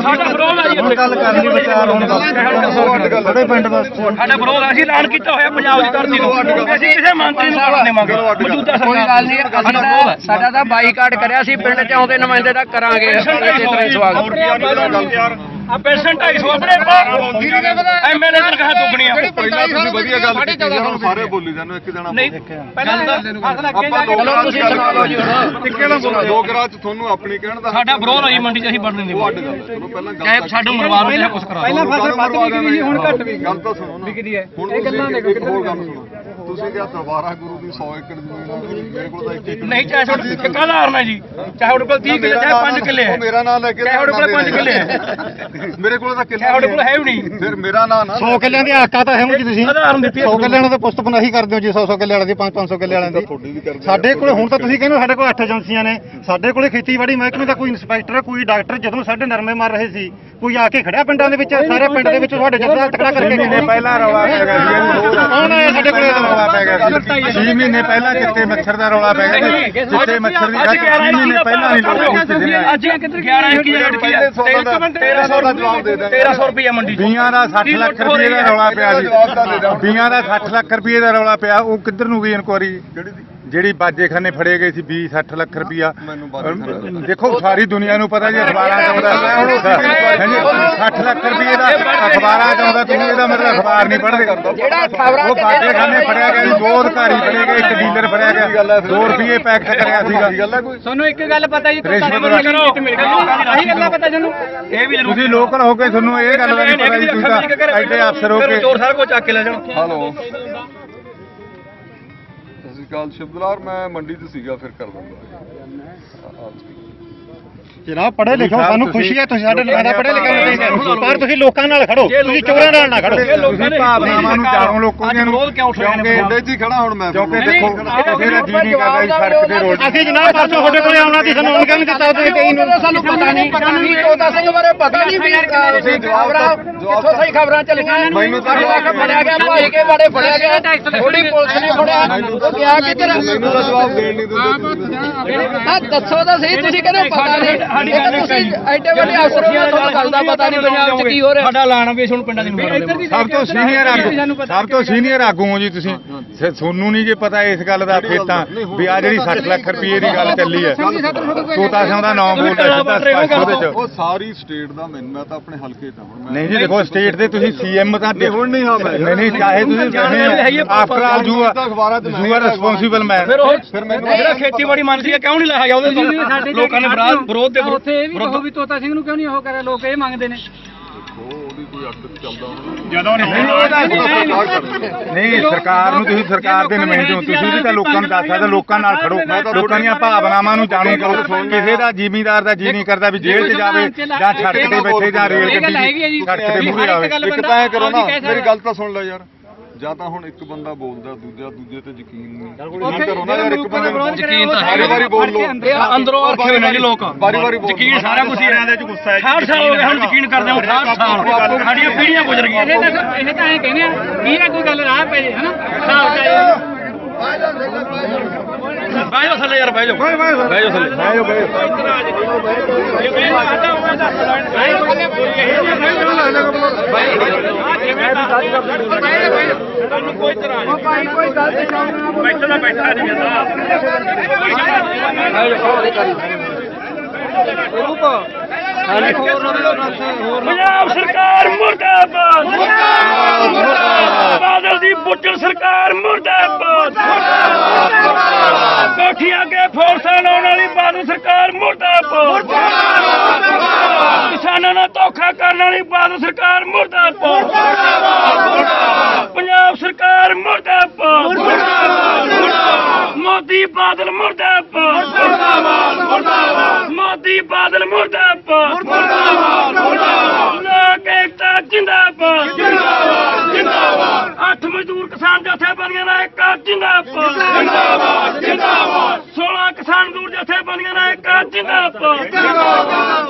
ਸਾਡਾ ਵਿਰੋਧ ਆ ਜੀ ਇੱਥੇ। ਗੱਲ ਕਰਨੀ ਵਿਚਾਰ ਹੁਣ ਥੋੜੇ ਪਿੰਡ ਵਾਸਤੇ ਸਾਡਾ ਵਿਰੋਧ ਆ, ਅਸੀਂ ਐਲਾਨ ਕੀਤਾ ਹੋਇਆ ਪੰਜਾਬ ਦੀ ਧਰਤੀ ਨੂੰ। ਅਸੀਂ ਕਿਸੇ ਮੰਤਰੀ ਨੂੰ ਵੋਟ ਦੇਵਾਂਗੇ ਮੌਜੂਦਾ ਕੋਈ ਸਰਕਾਰ ਗੱਲ ਨਹੀਂ ਅਸੀਂ ਤਾਂ ਸਾਡਾ ਤਾਂ ਬਾਈਕਾਟ ਕਰਿਆ ਸੀ ਪਿੰਡ ਚ ਆਉਂਦੇ ਨੁਮਾਇੰਦੇ ਦਾ ਕਰਾਂਗੇ। ਇਸੇ ਤਰ੍ਹਾਂ ਹੀ ਸਵਾਗਤ ਆ ਪੈਸੇ 250 ਆਪਣੇ ਐਮਐਲਏ ਤਨਖਾਹ ਦੁੱਗਣੀਆਂ ਪਹਿਲਾਂ ਤੁਸੀਂ ਵਧੀਆ ਗੱਲ ਕੀਤੀ ਸੀ ਹੁਣ ਸਾਰੇ ਬੋਲੀ ਜਾਂਦੇ ਹੋ, ਇੱਕ ਜਣਾ ਨਹੀਂ ਪਹਿਲਾਂ ਆਪਾਂ ਦੋ ਚਲੋ ਤੁਸੀਂ ਸੁਣਾ ਲਓ ਜੀ। ਹੁਣ ਟਿੱਕੇ ਨਾ ਬੋਲੋ। ਦੋ ਗਰਾਂ ਚ ਤੁਹਾਨੂੰ ਆਪਣੀ ਕਹਿਣ ਦਾ ਸਾਡਾ ਵਿਰੋਧ ਆ ਜੀ ਮੰਡੀ 'ਚ ਅਸੀਂ ਵੜਨ ਨਹੀਂ ਉਹ ਅੱਡ ਦਿੰਦੇ ਗੱਲ ਹੈ। ਚਲੋ ਪਹਿਲਾਂ ਗੱਲ ਚਾਹੇ ਸਾਨੂੰ ਮਰਵਾ ਲਓ ਜਾਂ ਕੁਝ ਕਰਾ ਦਿਓ ਪਹਿਲਾਂ ਫਸਲ ਵੱਧ ਵਿਕੀ ਸੀ ਹੁਣ ਘੱਟ ਵਿਕੀ ਗੱਲ ਤਾਂ ਸੁਣੋ ਨਾ। ਵਿਕਦੀ ਹੈ। ਹੁਣ ਇਹ ਗੱਲਾਂ ਨੇ ਇੱਕ ਹੋਰ ਗੱਲ ਸੁਣੋ। ਤੁਸੀਂ ਕਿਹਾ ਦੁਬਾਰਾ ਗੁਰੂ ਦੀ 100 ਏਕੜ ਜ਼ਮੀਨ ਆ ਮੇਰੇ ਕੋਲ ਤਾਂ ਇੱਕ ਏਕੜ ਨਹੀਂ ਚਾਹੇ ਤੁਹਾਡੇ ਕਿੱਕਾ ਧਾਰਨਾ ਜੀ। ਚਾਹੇ ਤੁਹਾਡੇ ਕੋਲ 30 ਕਿੱਲੇ ਚਾਹੇ 5 ਕਿੱਲੇ ਹੈ। ਉਹ ਮੇਰਾ ਨਾਂ ਲੈ ਕੇ ਚਾਹੇ ਤੁਹਾਡੇ ਕੋਲ ਪੰਜ ਕਿੱਲੇ ਮੇਰੇ ਕੋਲ ਤਾਂ ਕਿੱਲੇ ਤੁਹਾਡੇ ਕੋਲ ਹੈ ਵੀ ਨਹੀਂ। ਫਿਰ ਮੇਰਾ ਨਾਂ ਨਾ 100 ਕਿੱਲਿਆਂ ਦੀ ਹੱਕਾ ਤਾਂ ਹੈ ਜੀ ਤੁਸੀਂ। ਆਧਾਰਨ ਦਿੱਤੀ 100 ਕਿੱਲਿਆਂ ਨੂੰ ਤਾਂ ਪੁਸਤ ਪਨਾਹੀ ਕਰਦੇ ਹੋ ਜੀ 100 100 ਕਿੱਲੇ ਵਾਲਿਆਂ ਦੀ 5 500 ਕਿੱਲੇ ਵਾਲਿਆਂ ਦੀ। ਵੀ ਸਾਡੇ ਕੋਲੇ ਹੁਣ ਤਾਂ ਤੁਸੀਂ ਕਹਿੰਦੇ ਹੋ ਸਾਡੇ ਕੋਲ 8 ਏਜੰਸੀਆਂ ਨੇ। ਸਾਡੇ ਕੋਲੇ ਖੇਤੀਬਾੜੀ ਮਹਿਕਮੇ ਦਾ ਕੋਈ ਇੰਸਪੈਕਟਰ ਕੋਈ ਡਾਕਟਰ ਜਦੋਂ ਸਾਡੇ ਨਰਮੇ ਮਾਰ ਰਹੇ ਸੀ ਕੋਈ ਆ ਕੇ ਖੜਿਆ ਪਿੰਡਾਂ ਦੇ ਵਿੱਚ ਸਾਰੇ ਪਿੰਡ ਦੇ ਵਿੱਚ ਤੁਹਾਡੇ ਜੱਦਾ ਤਕੜਾ ਕਰਕੇ ਮਹੀਨੇ ਪਹਿਲਾਂ ਰੌਲਾ ਪੈ ਗਿਆ ਸੀ। ਕੌਣ ਆਇਆ ਸਾਡੇ ਕੋਲੇ? ਰੌਲਾ ਪੈ ਗਿਆ ਸੀ। 6 ਮਹੀਨੇ ਪਹਿਲਾਂ ਚਿੱਟੇ ਮੱਛਰ ਦਾ ਰੌਲਾ ਪੈ ਗਿਆ ਸੀ ਮੱਛਰ ਦੀ ਅੱਜ 11 ਮਹੀਨੇ ਪਹਿਲਾਂ ਨਹੀਂ ਲੋਕ ਅੱਜ 11 ਕੀ ਰੁਪਏ 1300 1300 ਰੁਪਏ ਮੰਡੀ 'ਚ। ਬੀਆਂ ਦਾ 60 ਲੱਖ ਰੁਪਏ ਦਾ ਰੌਲਾ ਪਿਆ ਸੀ ਬੀਆਂ ਦਾ 60 ਲੱਖ ਰੁਪਏ ਦਾ ਰੌਲਾ ਪਿਆ ਉਹ ਕਿੱਧਰ ਨੂੰ ਗਈ ਇਨਕੁਆਰੀ? ਕਿਹੜੀ ਦੀ? ਜਿਹੜੀ ਬਾਜੇਖਾਨੇ ਫੜੇ ਗਏ ਸੀ 20 60 ਲੱਖ ਰੁਪਇਆ ਦੇਖੋ ਸਾਰੀ ਦੁਨੀਆ ਨੂੰ ਪਤਾ ਜੀ ਅਖਬਾਰਾਂ ਚ ਆਉਂਦਾ ਹਾਂਜੀ 60 ਲੱਖ ਰੁਪਏ ਦਾ ਅਖਬਾਰਾਂ ਚ ਆਉਂਦਾ ਤੁਸੀਂ ਇਹਦਾ ਮਤਲਬ ਅਖਬਾਰ ਨਹੀਂ ਪੜ੍ਹਦੇ ਜਿਹੜਾ ਖਬਰਾਂ ਉਹ ਬਾਜੇਖਾਨੇ ਫੜਿਆ ਗਿਆ ਜੀ ਦੋ ਅਧਿਕਾਰੀ ਫੜੇ ਗਏ ਇੱਕ ਡੀਲਰ ਫੜਿਆ ਗਿਆ 2 ਰੁਪਏ ਪੈਕਟ ਕਰਿਆ ਸੀਗਾ ਤੁਹਾਨੂੰ ਇੱਕ ਗੱਲ ਪਤਾ ਜੀ ਰਿਸ਼ਵਤ ਕਰੋ ਆਹੀ ਗੱਲਾਂ ਪਤਾ ਤੁਹਾਨੂੰ ਇਹ ਵੀ ਜ਼ਰੂਰ ਤੁਸੀਂ ਲੋਕਲ ਹੋ ਕੇ ਤੁਹਾਨੂੰ ਇਹ ਗੱਲ ਦਾ ਨਹੀਂ ਪਤਾ ਜੀ ਤੁਸੀਂ ਤਾਂ ਐਡੇ ਅਫਸਰ ਹੋ ਕੇ ਚੋਰ ਸਾਰਾ ਕੁਝ ਚੱਕ ਕੇ ਲੈ ਜਾਣ ਹੈਲੋ ਸਤਿ ਸ਼੍ਰੀ ਅਕਾਲ ਸ਼ਿਵਦਲਾਰ ਮੈਂ ਮੰਡੀ 'ਚ ਸੀਗਾ ਫਿਰ ਕਰ ਦੂੰਗਾ ਜਨਾਬ ਪੜ੍ਹੇ ਲਿਖੋ ਸਾਨੂੰ ਖੁਸ਼ੀ ਹੈ ਤੁਸੀਂ ਸਾਡੇ ਲਗਾਦਾ ਪੜ੍ਹੇ ਲਿਖੇ ਚਾਹੀਦਾ ਪਰ ਤੁਸੀਂ ਲੋਕਾਂ ਨਾਲ ਖੜੋ ਤੁਸੀਂ ਚੋਰਾਂ ਨਾਲ ਨਾ ਖੜੋ। ਤੁਸੀਂ ਭਾਵਨਾਵਾਂ ਨੂੰ ਜਾਣੋ ਲੋਕਾਂ ਦੀਆਂ ਕਿਉਂਕਿ ਮੁੰਡੇ 'ਚ ਹੀ ਖੜਾ ਹੁਣ ਮੈਂ ਕਿਉਂਕਿ ਦੇਖੋ ਦਾ ਜੀ ਨਹੀਂ ਕਰਦਾ ਜੀ ਸੜਕ ਤੇ ਰੋਡ ਅਸੀਂ ਜਨਾਬ ਪਰਸੋਂ ਤੁਹਾਡੇ ਕੋਲੇ ਆਉਣਾ ਸੀ ਸਾਨੂੰ ਨੇ ਦਿੱਤਾ ਤੁਸੀਂ ਕਈ ਨੂੰ ਸਾਨੂੰ ਪਤਾ ਨਹੀਂ। ਸਾਨੂੰ ਤੋਤਾ ਸਿੰਘ ਬਾਰੇ ਪਤਾ ਨਹੀਂ ਵੀ ਤੁਸੀਂ ਜਵਾਬ ਖਬਰਾਂ ਕਿੱਥੋਂ ਸਹੀ ਖਬਰਾਂ ਚੱਲੀਆਂ ਮੈਨੂੰ ਤਾਂ- ਫੜਿਆ ਗਿਆ ਭਾਈ ਕੇ ਬਾੜੇ ਫੜਿਆ ਗਿਆ। ਥੋੜੀ ਪੁਲਿਸ ਨੇ ਫੜਿਆ। ਉਹ ਗਿਆ ਕਿੱਧਰ ਮੈਨੂੰ ਜਵਾਬ ਦੇਣ ਨਹੀਂ ਦਿੰਦੇ। ਆ ਦੱਸੋ ਤਾਂ ਸਹੀ ਤੁਸੀਂ ਕਹਿੰਦੇ ਪਤਾ ਨਹੀਂ? ਤਾਂ ਤੁਸੀਂ ਐਡੇ ਵੱਡੇ ਅਫਸਰ ਹੋ ਤੁਹਾਨੂੰ ਗੱਲ ਦਾ ਪਤਾ ਨਹੀਂ ਪੰਜਾਬ 'ਚ ਕੀ ਹੋ ਰਿਹਾ। ਸਾਡਾ ਐਲਾਨ ਵੀ ਹੁਣ ਪਿੰਡਾਂ ਦੀ ਨੂੰ ਸਭ ਤੋਂ ਸੀਨੀਅਰ ਆਗੂ ਸਭ ਤੋਂ ਸੀਨੀਅਰ ਆਗੂ ਹੋ ਜੀ ਤੁਸੀਂ। ਸ- ਤੁਹਾਨੂੰ ਨਹੀਂ ਜੇ ਪਤਾ ਇਸ ਗੱਲ ਦਾ ਫਿਰ ਤਾਂ ਵੀ ਆ ਜਿਹੜੀ 60 ਲੱਖ ਰੁਪਏ ਦੀ ਗੱਲ ਚੱਲੀ ਹੈ। ਤੋਤਾ ਸਿੰਘ ਦਾ ਨਾਮ ਬੋਲਦਾ ਸਿੱਧਾ ਸਪਸ਼ਟ ਉਹਦੇ ਚ। ਉਹ ਸਾਰੀ ਸਟੇਟ ਦਾ ਮੈਨੂੰ ਮੈਂ ਤਾਂ ਆਪਣੇ ਹਲਕੇ ਦਾ ਹੁਣ ਮੈਂ ਨਹੀਂ ਜੀ ਦੇਖੋ ਸਟੇਟ ਦੇ ਤੁਸੀਂ ਸੀਐਮ ਤਾਂ ਨਹੀਂ, ਹੁਣ ਨਹੀਂ ਹਾਂ ਮੈਂ। ਨਹੀਂ ਨਹੀਂ ਚਾਹੇ ਤੁਸੀਂ ਜਾਣਦੇ ਵੀ ਹੈ ਹੀ ਹੈ, ਆਫਟਰ ਆਲ ਯੂ ਤਾਂ ਅਖਬਾਰਾਂ 'ਚ ਮੈਂ ਯੂ ਆਰ ਰਿਸਪੌਂਸਿਬਲ ਮੈਨ ਫਿਰ ਮੈਨੂੰ ਜਿਹੜਾ ਖੇਤੀਬਾੜੀ ਮੰਤਰੀ ਹੈ ਕਿਉਂ ਨਹੀਂ ਲਾਇਆ ਗਿਆ ਉਹਦੇ ਲੋਕਾਂ ਨੇ ਵਿਰੋਧ ਦੇ ਉੱਥੇ ਇਹ ਵੀ ਕਹੋ ਵੀ ਤੋਤਾ ਸਿੰਘ ਨੂੰ ਕਿਉਂ ਨਹੀਂ ਉਹ ਕਰਿਆ? ਲੋਕ ਇਹ ਮੰਗਦੇ ਨੇ। ਉਹ ਉਹਦੀ ਕੋਈ ਅੱਡ ਚੱਲਦਾ ਹੋਣਾ ਜਦੋਂ ਨਹੀਂ ਸਰਕਾਰ ਨੂੰ ਤੁਸੀਂ ਸਰਕਾਰ ਦੇ ਨੁਮਾਇੰਦੇ ਹੋ ਤੁਸੀਂ ਵੀ ਤਾਂ ਲੋਕਾਂ ਨੂੰ ਦੱਸ ਸਕਦੇ ਲੋਕਾਂ ਨਾਲ ਖੜੋ। ਲੋਕਾਂ ਦੀਆਂ ਭਾਵਨਾਵਾਂ ਨੂੰ ਜਾਣੂ ਕਰੋ। ਕਿਸੇ ਦਾ ਜ਼ਿਮੀਂਦਾਰ ਦਾ ਜੀ ਨਹੀਂ ਕਰਦਾ ਵੀ ਜੇਲ੍ਹ 'ਚ ਜਾਵੇ ਜਾਂ ਸੜਕ ਤੇ ਬੈਠੇ ਜਾਂ ਰੇਲ ਗੱਡੀ ਸੜਕ ਤੇ ਮੂਹਰੇ ਆਵੇ ਇੱਕ ਤਾਂ ਇਹ ਕਰੋ ਨਾ ਮੇਰੀ ਗੱਲ ਤਾਂ ਸੁਣ ਲੈ ਯਾਰ। ਜਾਂ ਤਾਂ ਹੁਣ ਇੱਕ ਬੰਦਾ ਬੋਲਦਾ ਦੂਜਾ ਦੂਜੇ ਤੇ ਯਕੀਨ ਨਹੀਂ। ਯਕੀਨ ਕਰੋ ਨਾ ਯਾਰ ਇੱਕ ਬੰਦੇ ਨੂੰ ਯਕੀਨ ਤਾਂ ਵਾਰੀ ਵਾਰੀ ਬੋਲ ਲੋ ਇਹ ਅੰਦਰੋਂ ਰੱਖੇ ਹੋਏ ਨੇ ਜੀ ਲੋਕ ਵਾਰੀ ਵਾਰੀ ਬੋਲ ਯਕੀਨ ਸਾਰਾ ਕੁਝ ਹੀ ਹੈ ਇਹਦੇ ਚ ਗੁੱਸਾ ਹੈ 60 ਸਾਲ ਹੋ। ਗਏ ਹੁਣ ਯਕੀਨ ਕਰਦੇ ਹਾਂ 60 ਸਾਲ। ਸਾਡੀਆਂ ਪੀੜ੍ਹੀਆਂ ਗੁਜ਼ਰ ਗਈਆਂ। ਇਹ ਤਾਂ ਇਹ ਕਹਿੰਦੇ ਆ ਕੀ ਨਾ ਕੋਈ ਗੱਲ ਰਾਹ ਪੈ ਜੇ ਹਨਾ? ਹਿਸਾਬ ਚਾਹੀਦਾ ਬਹਿ ਜਾਓ। ਥੱਲੇ। ਯਾਰ ਬਹਿ ਜਾਓ। ਬਹਿ ਜਾਓ। ਥੱਲੇ ਆਇਓ ਬਈ ਬੈਠਣਾ ਬੈਠਣਾ ਨਹੀਂ ਜਾਂਦਾ ਪੰਜਾਬ ਸਰਕਾਰ ਮੁਰਦਾਬਾਦ। ਬਾਦਲ ਦੀ ਬੁੱਚਲ ਸਰਕਾਰ ਮੁਰਦਾਬਾਦ। ਕੋਠੀਆਂ ਅੱਗੇ ਫੋਰਸਾਂ ਲਾਉਣ ਵਾਲੀ ਬਾਦਲ ਸਰਕਾਰ ਮੁਰਦਾਬਾਦ। ਕਿਸਾਨਾਂ ਨਾਲ ਧੋਖਾ ਕਰਨ ਵਾਲੀ ਬਾਦਲ ਸਰਕਾਰ ਮੁਰਦਾਬਾਦ। ਪੰਜਾਬ ਸਰਕਾਰ ਮੋਦੀ ਬਾਦਲ ਮੁਰਦਾਬਾਦ। ਮੋਦੀ ਬਾਦਲ ਮੁਰਦਾਬਾਦ। ਲੋਕ ਏਕਤਾ ਜਿੰਦਾਬਾਦ। ਜਿੰਦਾਬਾਦ ਜਿੰਦਾਬਾਦ। ਅੱਠ ਮਜ਼ਦੂਰ ਕਿਸਾਨ ਜਥੇਬੰਦੀਆਂ ਦਾ ਇੱਕ ਜਿੰਦਾਬਾਦ। ਜਿੰਦਾਬਾਦ ਜਿੰਦਾਬਾਦ। 16 ਕਿਸਾਨ ਦੂਰ ਜਥੇਬੰਦੀਆਂ ਦਾ ਏਕਾ ਜਿੰਦਾਬਾਦ। ਜਿੰਦਾਬਾਦ।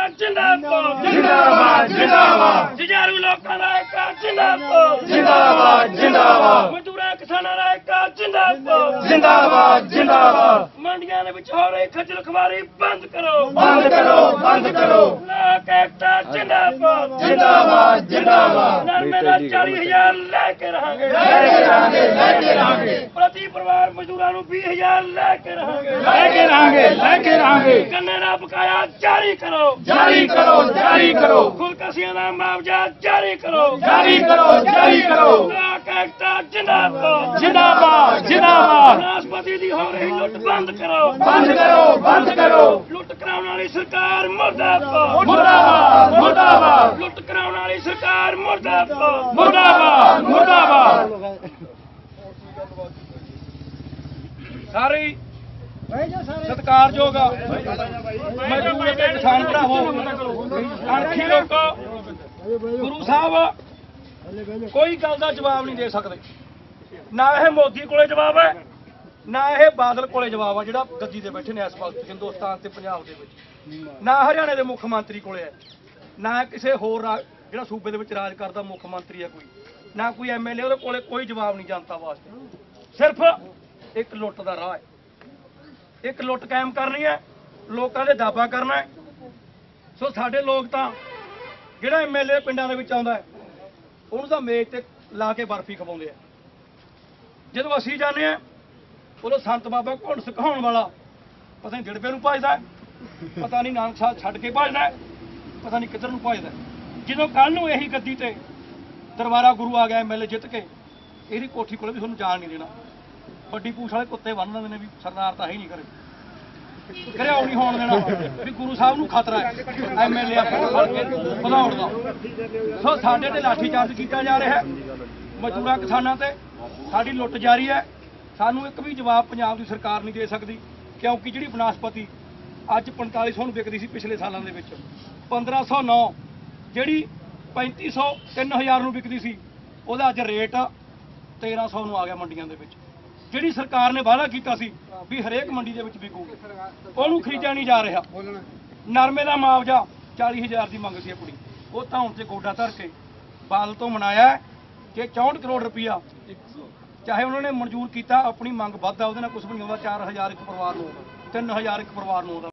ਜਿੰਦਾਬਾਦ ਜਿੰਦਾਬਾਦ ਜਿੰਦਾਬਾਦ ਜਿਜਾਰੂ ਲੋਕਾਂ ਦਾ ਏਕਾ ਜਿੰਦਾਬਾਦ ਜਿੰਦਾਬਾਦ ਜਿੰਦਾਬਾਦ ਜਿੰਦਾਬਾਦ। ਜਿੰਦਾਬਾਦ। ਜਿੰਦਾਬਾਦ ਮੰਡੀਆਂ ਦੇ ਵਿੱਚ ਹੋ ਰਹੀ ਖੱਜਲ ਖਵਾਰੀ ਬੰਦ ਕਰੋ। ਬੰਦ ਕਰੋ ਬੰਦ ਕਰੋ। ਲੋਕ ਏਕਤਾ ਜਿੰਦਾਬਾਦ। ਜਿੰਦਾਬਾਦ ਜਿੰਦਾਬਾਦ। ਨਰਮੇ ਦਾ 40000 ਲੈ ਕੇ ਰਹਾਂਗੇ। ਲੈ ਕੇ ਰਹਾਂਗੇ ਲੈ ਕੇ ਰਹਾਂਗੇ। ਪ੍ਰਤੀ ਪਰਿਵਾਰ ਮਜ਼ਦੂਰਾਂ ਨੂੰ 20000 ਲੈ ਕੇ ਰਹਾਂਗੇ। ਲੈ ਕੇ ਰਹਾਂਗੇ ਲੈ ਕੇ ਰਹਾਂਗੇ। ਗੰਨੇ ਦਾ ਬਕਾਇਆ ਜਾਰੀ ਕਰੋ। ਜਾਰੀ ਕਰੋ ਜਾਰੀ ਕਰੋ। ਖੁਦਕਸ਼ੀਆਂ ਦਾ ਮੁਆਵਜ਼ਾ ਜਾਰੀ ਕਰੋ। ਜਾਰੀ ਕਰੋ ਜਾਰੀ ਕਰੋ। ਜਿੰਦਾਬਾਦ ਜਿੰਦਾਬਾਦ ਜਿੰਦਾਬਾਦ। ਰਾਸ਼ਟਰਪਤੀ ਦੀ ਹੋ ਰਹੀ ਲੁੱਟ ਬੰਦ ਕਰੋ। ਬੰਦ ਕਰੋ ਬੰਦ ਕਰੋ। ਲੁੱਟ ਕਰਾਉਣ ਵਾਲੀ ਸਰਕਾਰ ਮੁਰਦਾਬਾਦ। ਮੁਰਦਾਬਾਦ ਮੁਰਦਾਬਾਦ। ਲੁੱਟ ਕਰਾਉਣ ਵਾਲੀ ਸਰਕਾਰ ਮੁਰਦਾਬਾਦ। ਮੁਰਦਾਬਾਦ ਮੁਰਦਾਬਾਦ। ਸਾਰੇ ਸਤਿਕਾਰਯੋਗ ਮਜ਼ਦੂਰ ਅਤੇ ਕਿਸਾਨ ਭਰਾਵੋ ਅਣਖੀ ਲੋਕੋ ਗੁਰੂ ਸਾਹਿਬ ਕੋਈ ਗੱਲ ਦਾ ਜਵਾਬ ਨਹੀਂ ਦੇ ਸਕਦੇ। ਨਾ ਇਹ ਮੋਦੀ ਕੋਲੇ ਜਵਾਬ ਹੈ ਨਾ ਇਹ ਬਾਦਲ ਕੋਲੇ ਜਵਾਬ ਆ ਜਿਹੜਾ ਗੱਦੀ ਤੇ ਬੈਠੇ ਨੇ ਇਸ ਵਕਤ ਹਿੰਦੁਸਤਾਨ ਤੇ ਪੰਜਾਬ ਦੇ ਵਿੱਚ। ਨਾ ਹਰਿਆਣੇ ਦੇ ਮੁੱਖ ਮੰਤਰੀ ਕੋਲੇ ਹੈ ਨਾ ਕਿਸੇ ਹੋਰ ਰਾ- ਜਿਹੜਾ ਸੂਬੇ ਦੇ ਵਿੱਚ ਰਾਜ ਕਰਦਾ ਮੁੱਖ ਮੰਤਰੀ ਹੈ ਕੋਈ। ਨਾ ਕੋਈ ਐਮਐਲਏ ਉਹਦੇ ਕੋਲੇ ਕੋਈ ਜਵਾਬ ਨਹੀਂ ਜਨਤਾ ਵਾਸਤੇ। ਸਿਰਫ ਇੱਕ ਲੁੱਟ ਦਾ ਰਾਹ ਹੈ। ਇੱਕ ਲੁੱਟ ਕਾਇਮ ਕਰਨੀ ਹੈ, ਲੋਕਾਂ ਦੇ ਦਾਬਾ ਕਰਨਾ ਹੈ। ਸੋ ਸਾਡੇ ਲੋਕ ਤਾਂ ਜਿਹੜਾ ਐਮਐਲਏ ਪਿੰਡਾਂ ਦੇ ਵਿੱਚ ਆਉਂਦਾ ਹੈ, ਉਹਨੂੰ ਤਾਂ ਮੇਜ਼ ਤੇ ਲਾ ਕੇ ਬਰਫੀ ਖਵਾਉਂਦੇ ਆ। ਜਦੋਂ ਅਸੀਂ ਜਾਂਦੇ ਆ ਉਦੋਂ ਸੰਤ ਬਾਬਾ ਘੁੰਡ ਸਿਖਾਉਣ ਵਾਲਾ? ਪਤਾ ਨਹੀਂ ਡਿੜਬੇ ਨੂੰ ਭਜਦਾ ਪਤਾ ਨਹੀਂ ਨਾਨਕ ਸਾਹਿਬ ਛੱਡ ਕੇ ਭਜਦਾ ਪਤਾ ਨਹੀਂ ਕਿੱਧਰ ਨੂੰ ਭਜਦਾ ਜਦੋਂ ਕੱਲ ਨੂੰ ਇਹੀ ਗੱਦੀ ਤੇ ਦਰਬਾਰਾ ਗੁਰੂ ਆ ਗਿਆ ਐਮਐਲਏ ਜਿੱਤ ਕੇ, ਇਹਦੀ ਕੋਠੀ ਕੋਲੇ ਵੀ ਤੁਹਾਨੂੰ ਜਾਣ ਨਹੀਂ ਦੇਣਾ। ਵੱਡੀ ਪੂਛ ਵਾਲੇ ਕੁੱਤੇ ਬੰਨ ਦਿੰਦੇ ਨੇ ਵੀ ਸਰਦਾਰ ਤਾਂ ਹੈ ਨਹੀਂ ਕਰੇ ਘਰਿਆਉ ਨਹੀਂ ਹੋਣ ਦੇਣਾ। ਵੀ ਗੁਰੂ ਸਾਹਿਬ ਨੂੰ ਖਤਰਾ ਹੈ। ਐਮਐਲਏ ਆਪਣਾ ਫੜ ਕੇ ਵਧਾਉਣ ਦਾ। ਸੋ ਸਾਡੇ ਤੇ ਲਾਠੀ ਚਾਰਜ ਕੀਤਾ ਜਾ ਰਿਹਾ ਹੈ। ਮਜ਼ਦੂਰਾਂ ਕਿਸਾਨਾਂ ਤੇ ਸਾਡੀ ਲੁੱਟ ਜਾਰੀ ਹੈ। ਸਾਨੂੰ ਇੱਕ ਵੀ ਜਵਾਬ ਪੰਜਾਬ ਦੀ ਸਰਕਾਰ ਨਹੀਂ ਦੇ ਸਕਦੀ, ਕਿਉਂਕਿ ਜਿਹੜੀ ਬਨਾਸਪਤੀ ਅੱਜ 4500 ਨੂੰ ਵਿਕਦੀ ਸੀ ਪਿਛਲੇ ਸਾਲਾਂ ਦੇ ਵਿੱਚ 1509 ਜਿਹੜੀ 3500 3000 ਨੂੰ ਵਿਕਦੀ ਸੀ, ਉਹਦਾ ਅੱਜ ਰੇਟ 1300 ਨੂੰ ਆ ਗਿਆ ਮੰਡੀਆਂ ਦੇ ਵਿੱਚ। ਜਿਹੜੀ ਸਰਕਾਰ ਨੇ ਵਾਅਦਾ ਕੀਤਾ ਸੀ ਵੀ ਹਰੇਕ ਮੰਡੀ ਦੇ ਵਿੱਚ ਵਿਕੂ ਉਹਨੂੰ ਖਰੀਦਿਆ ਨਹੀਂ ਜਾ ਰਿਹਾ। ਨਰਮੇ ਦਾ ਮੁਆਵਜ਼ਾ 40000 ਦੀ ਮੰਗ ਸੀ ਕੁੜੀ। ਉਹ ਤਾਂ ਹੁਣ ਤੇ ਗੋਡਾ ਧਰ ਕੇ ਬਾਲ ਤੋਂ ਮਨਾਇਆ ਕਿ 64 ਕਰੋੜ ਰੁਪਇਆ ਚਾਹੇ ਉਹਨਾਂ ਨੇ ਮਨਜ਼ੂਰ ਕੀਤਾ, ਆਪਣੀ ਮੰਗ ਵੱਧ ਆ, ਉਹਦੇ ਨਾਲ ਕੁਝ ਵੀ ਨਹੀਂ ਆਉਂਦਾ 4000 ਇੱਕ ਪਰਿਵਾਰ ਨੂੰ ਆਉਂਦਾ 3000 ਇੱਕ ਪਰਿਵਾਰ ਨੂੰ ਆਉਂਦਾ।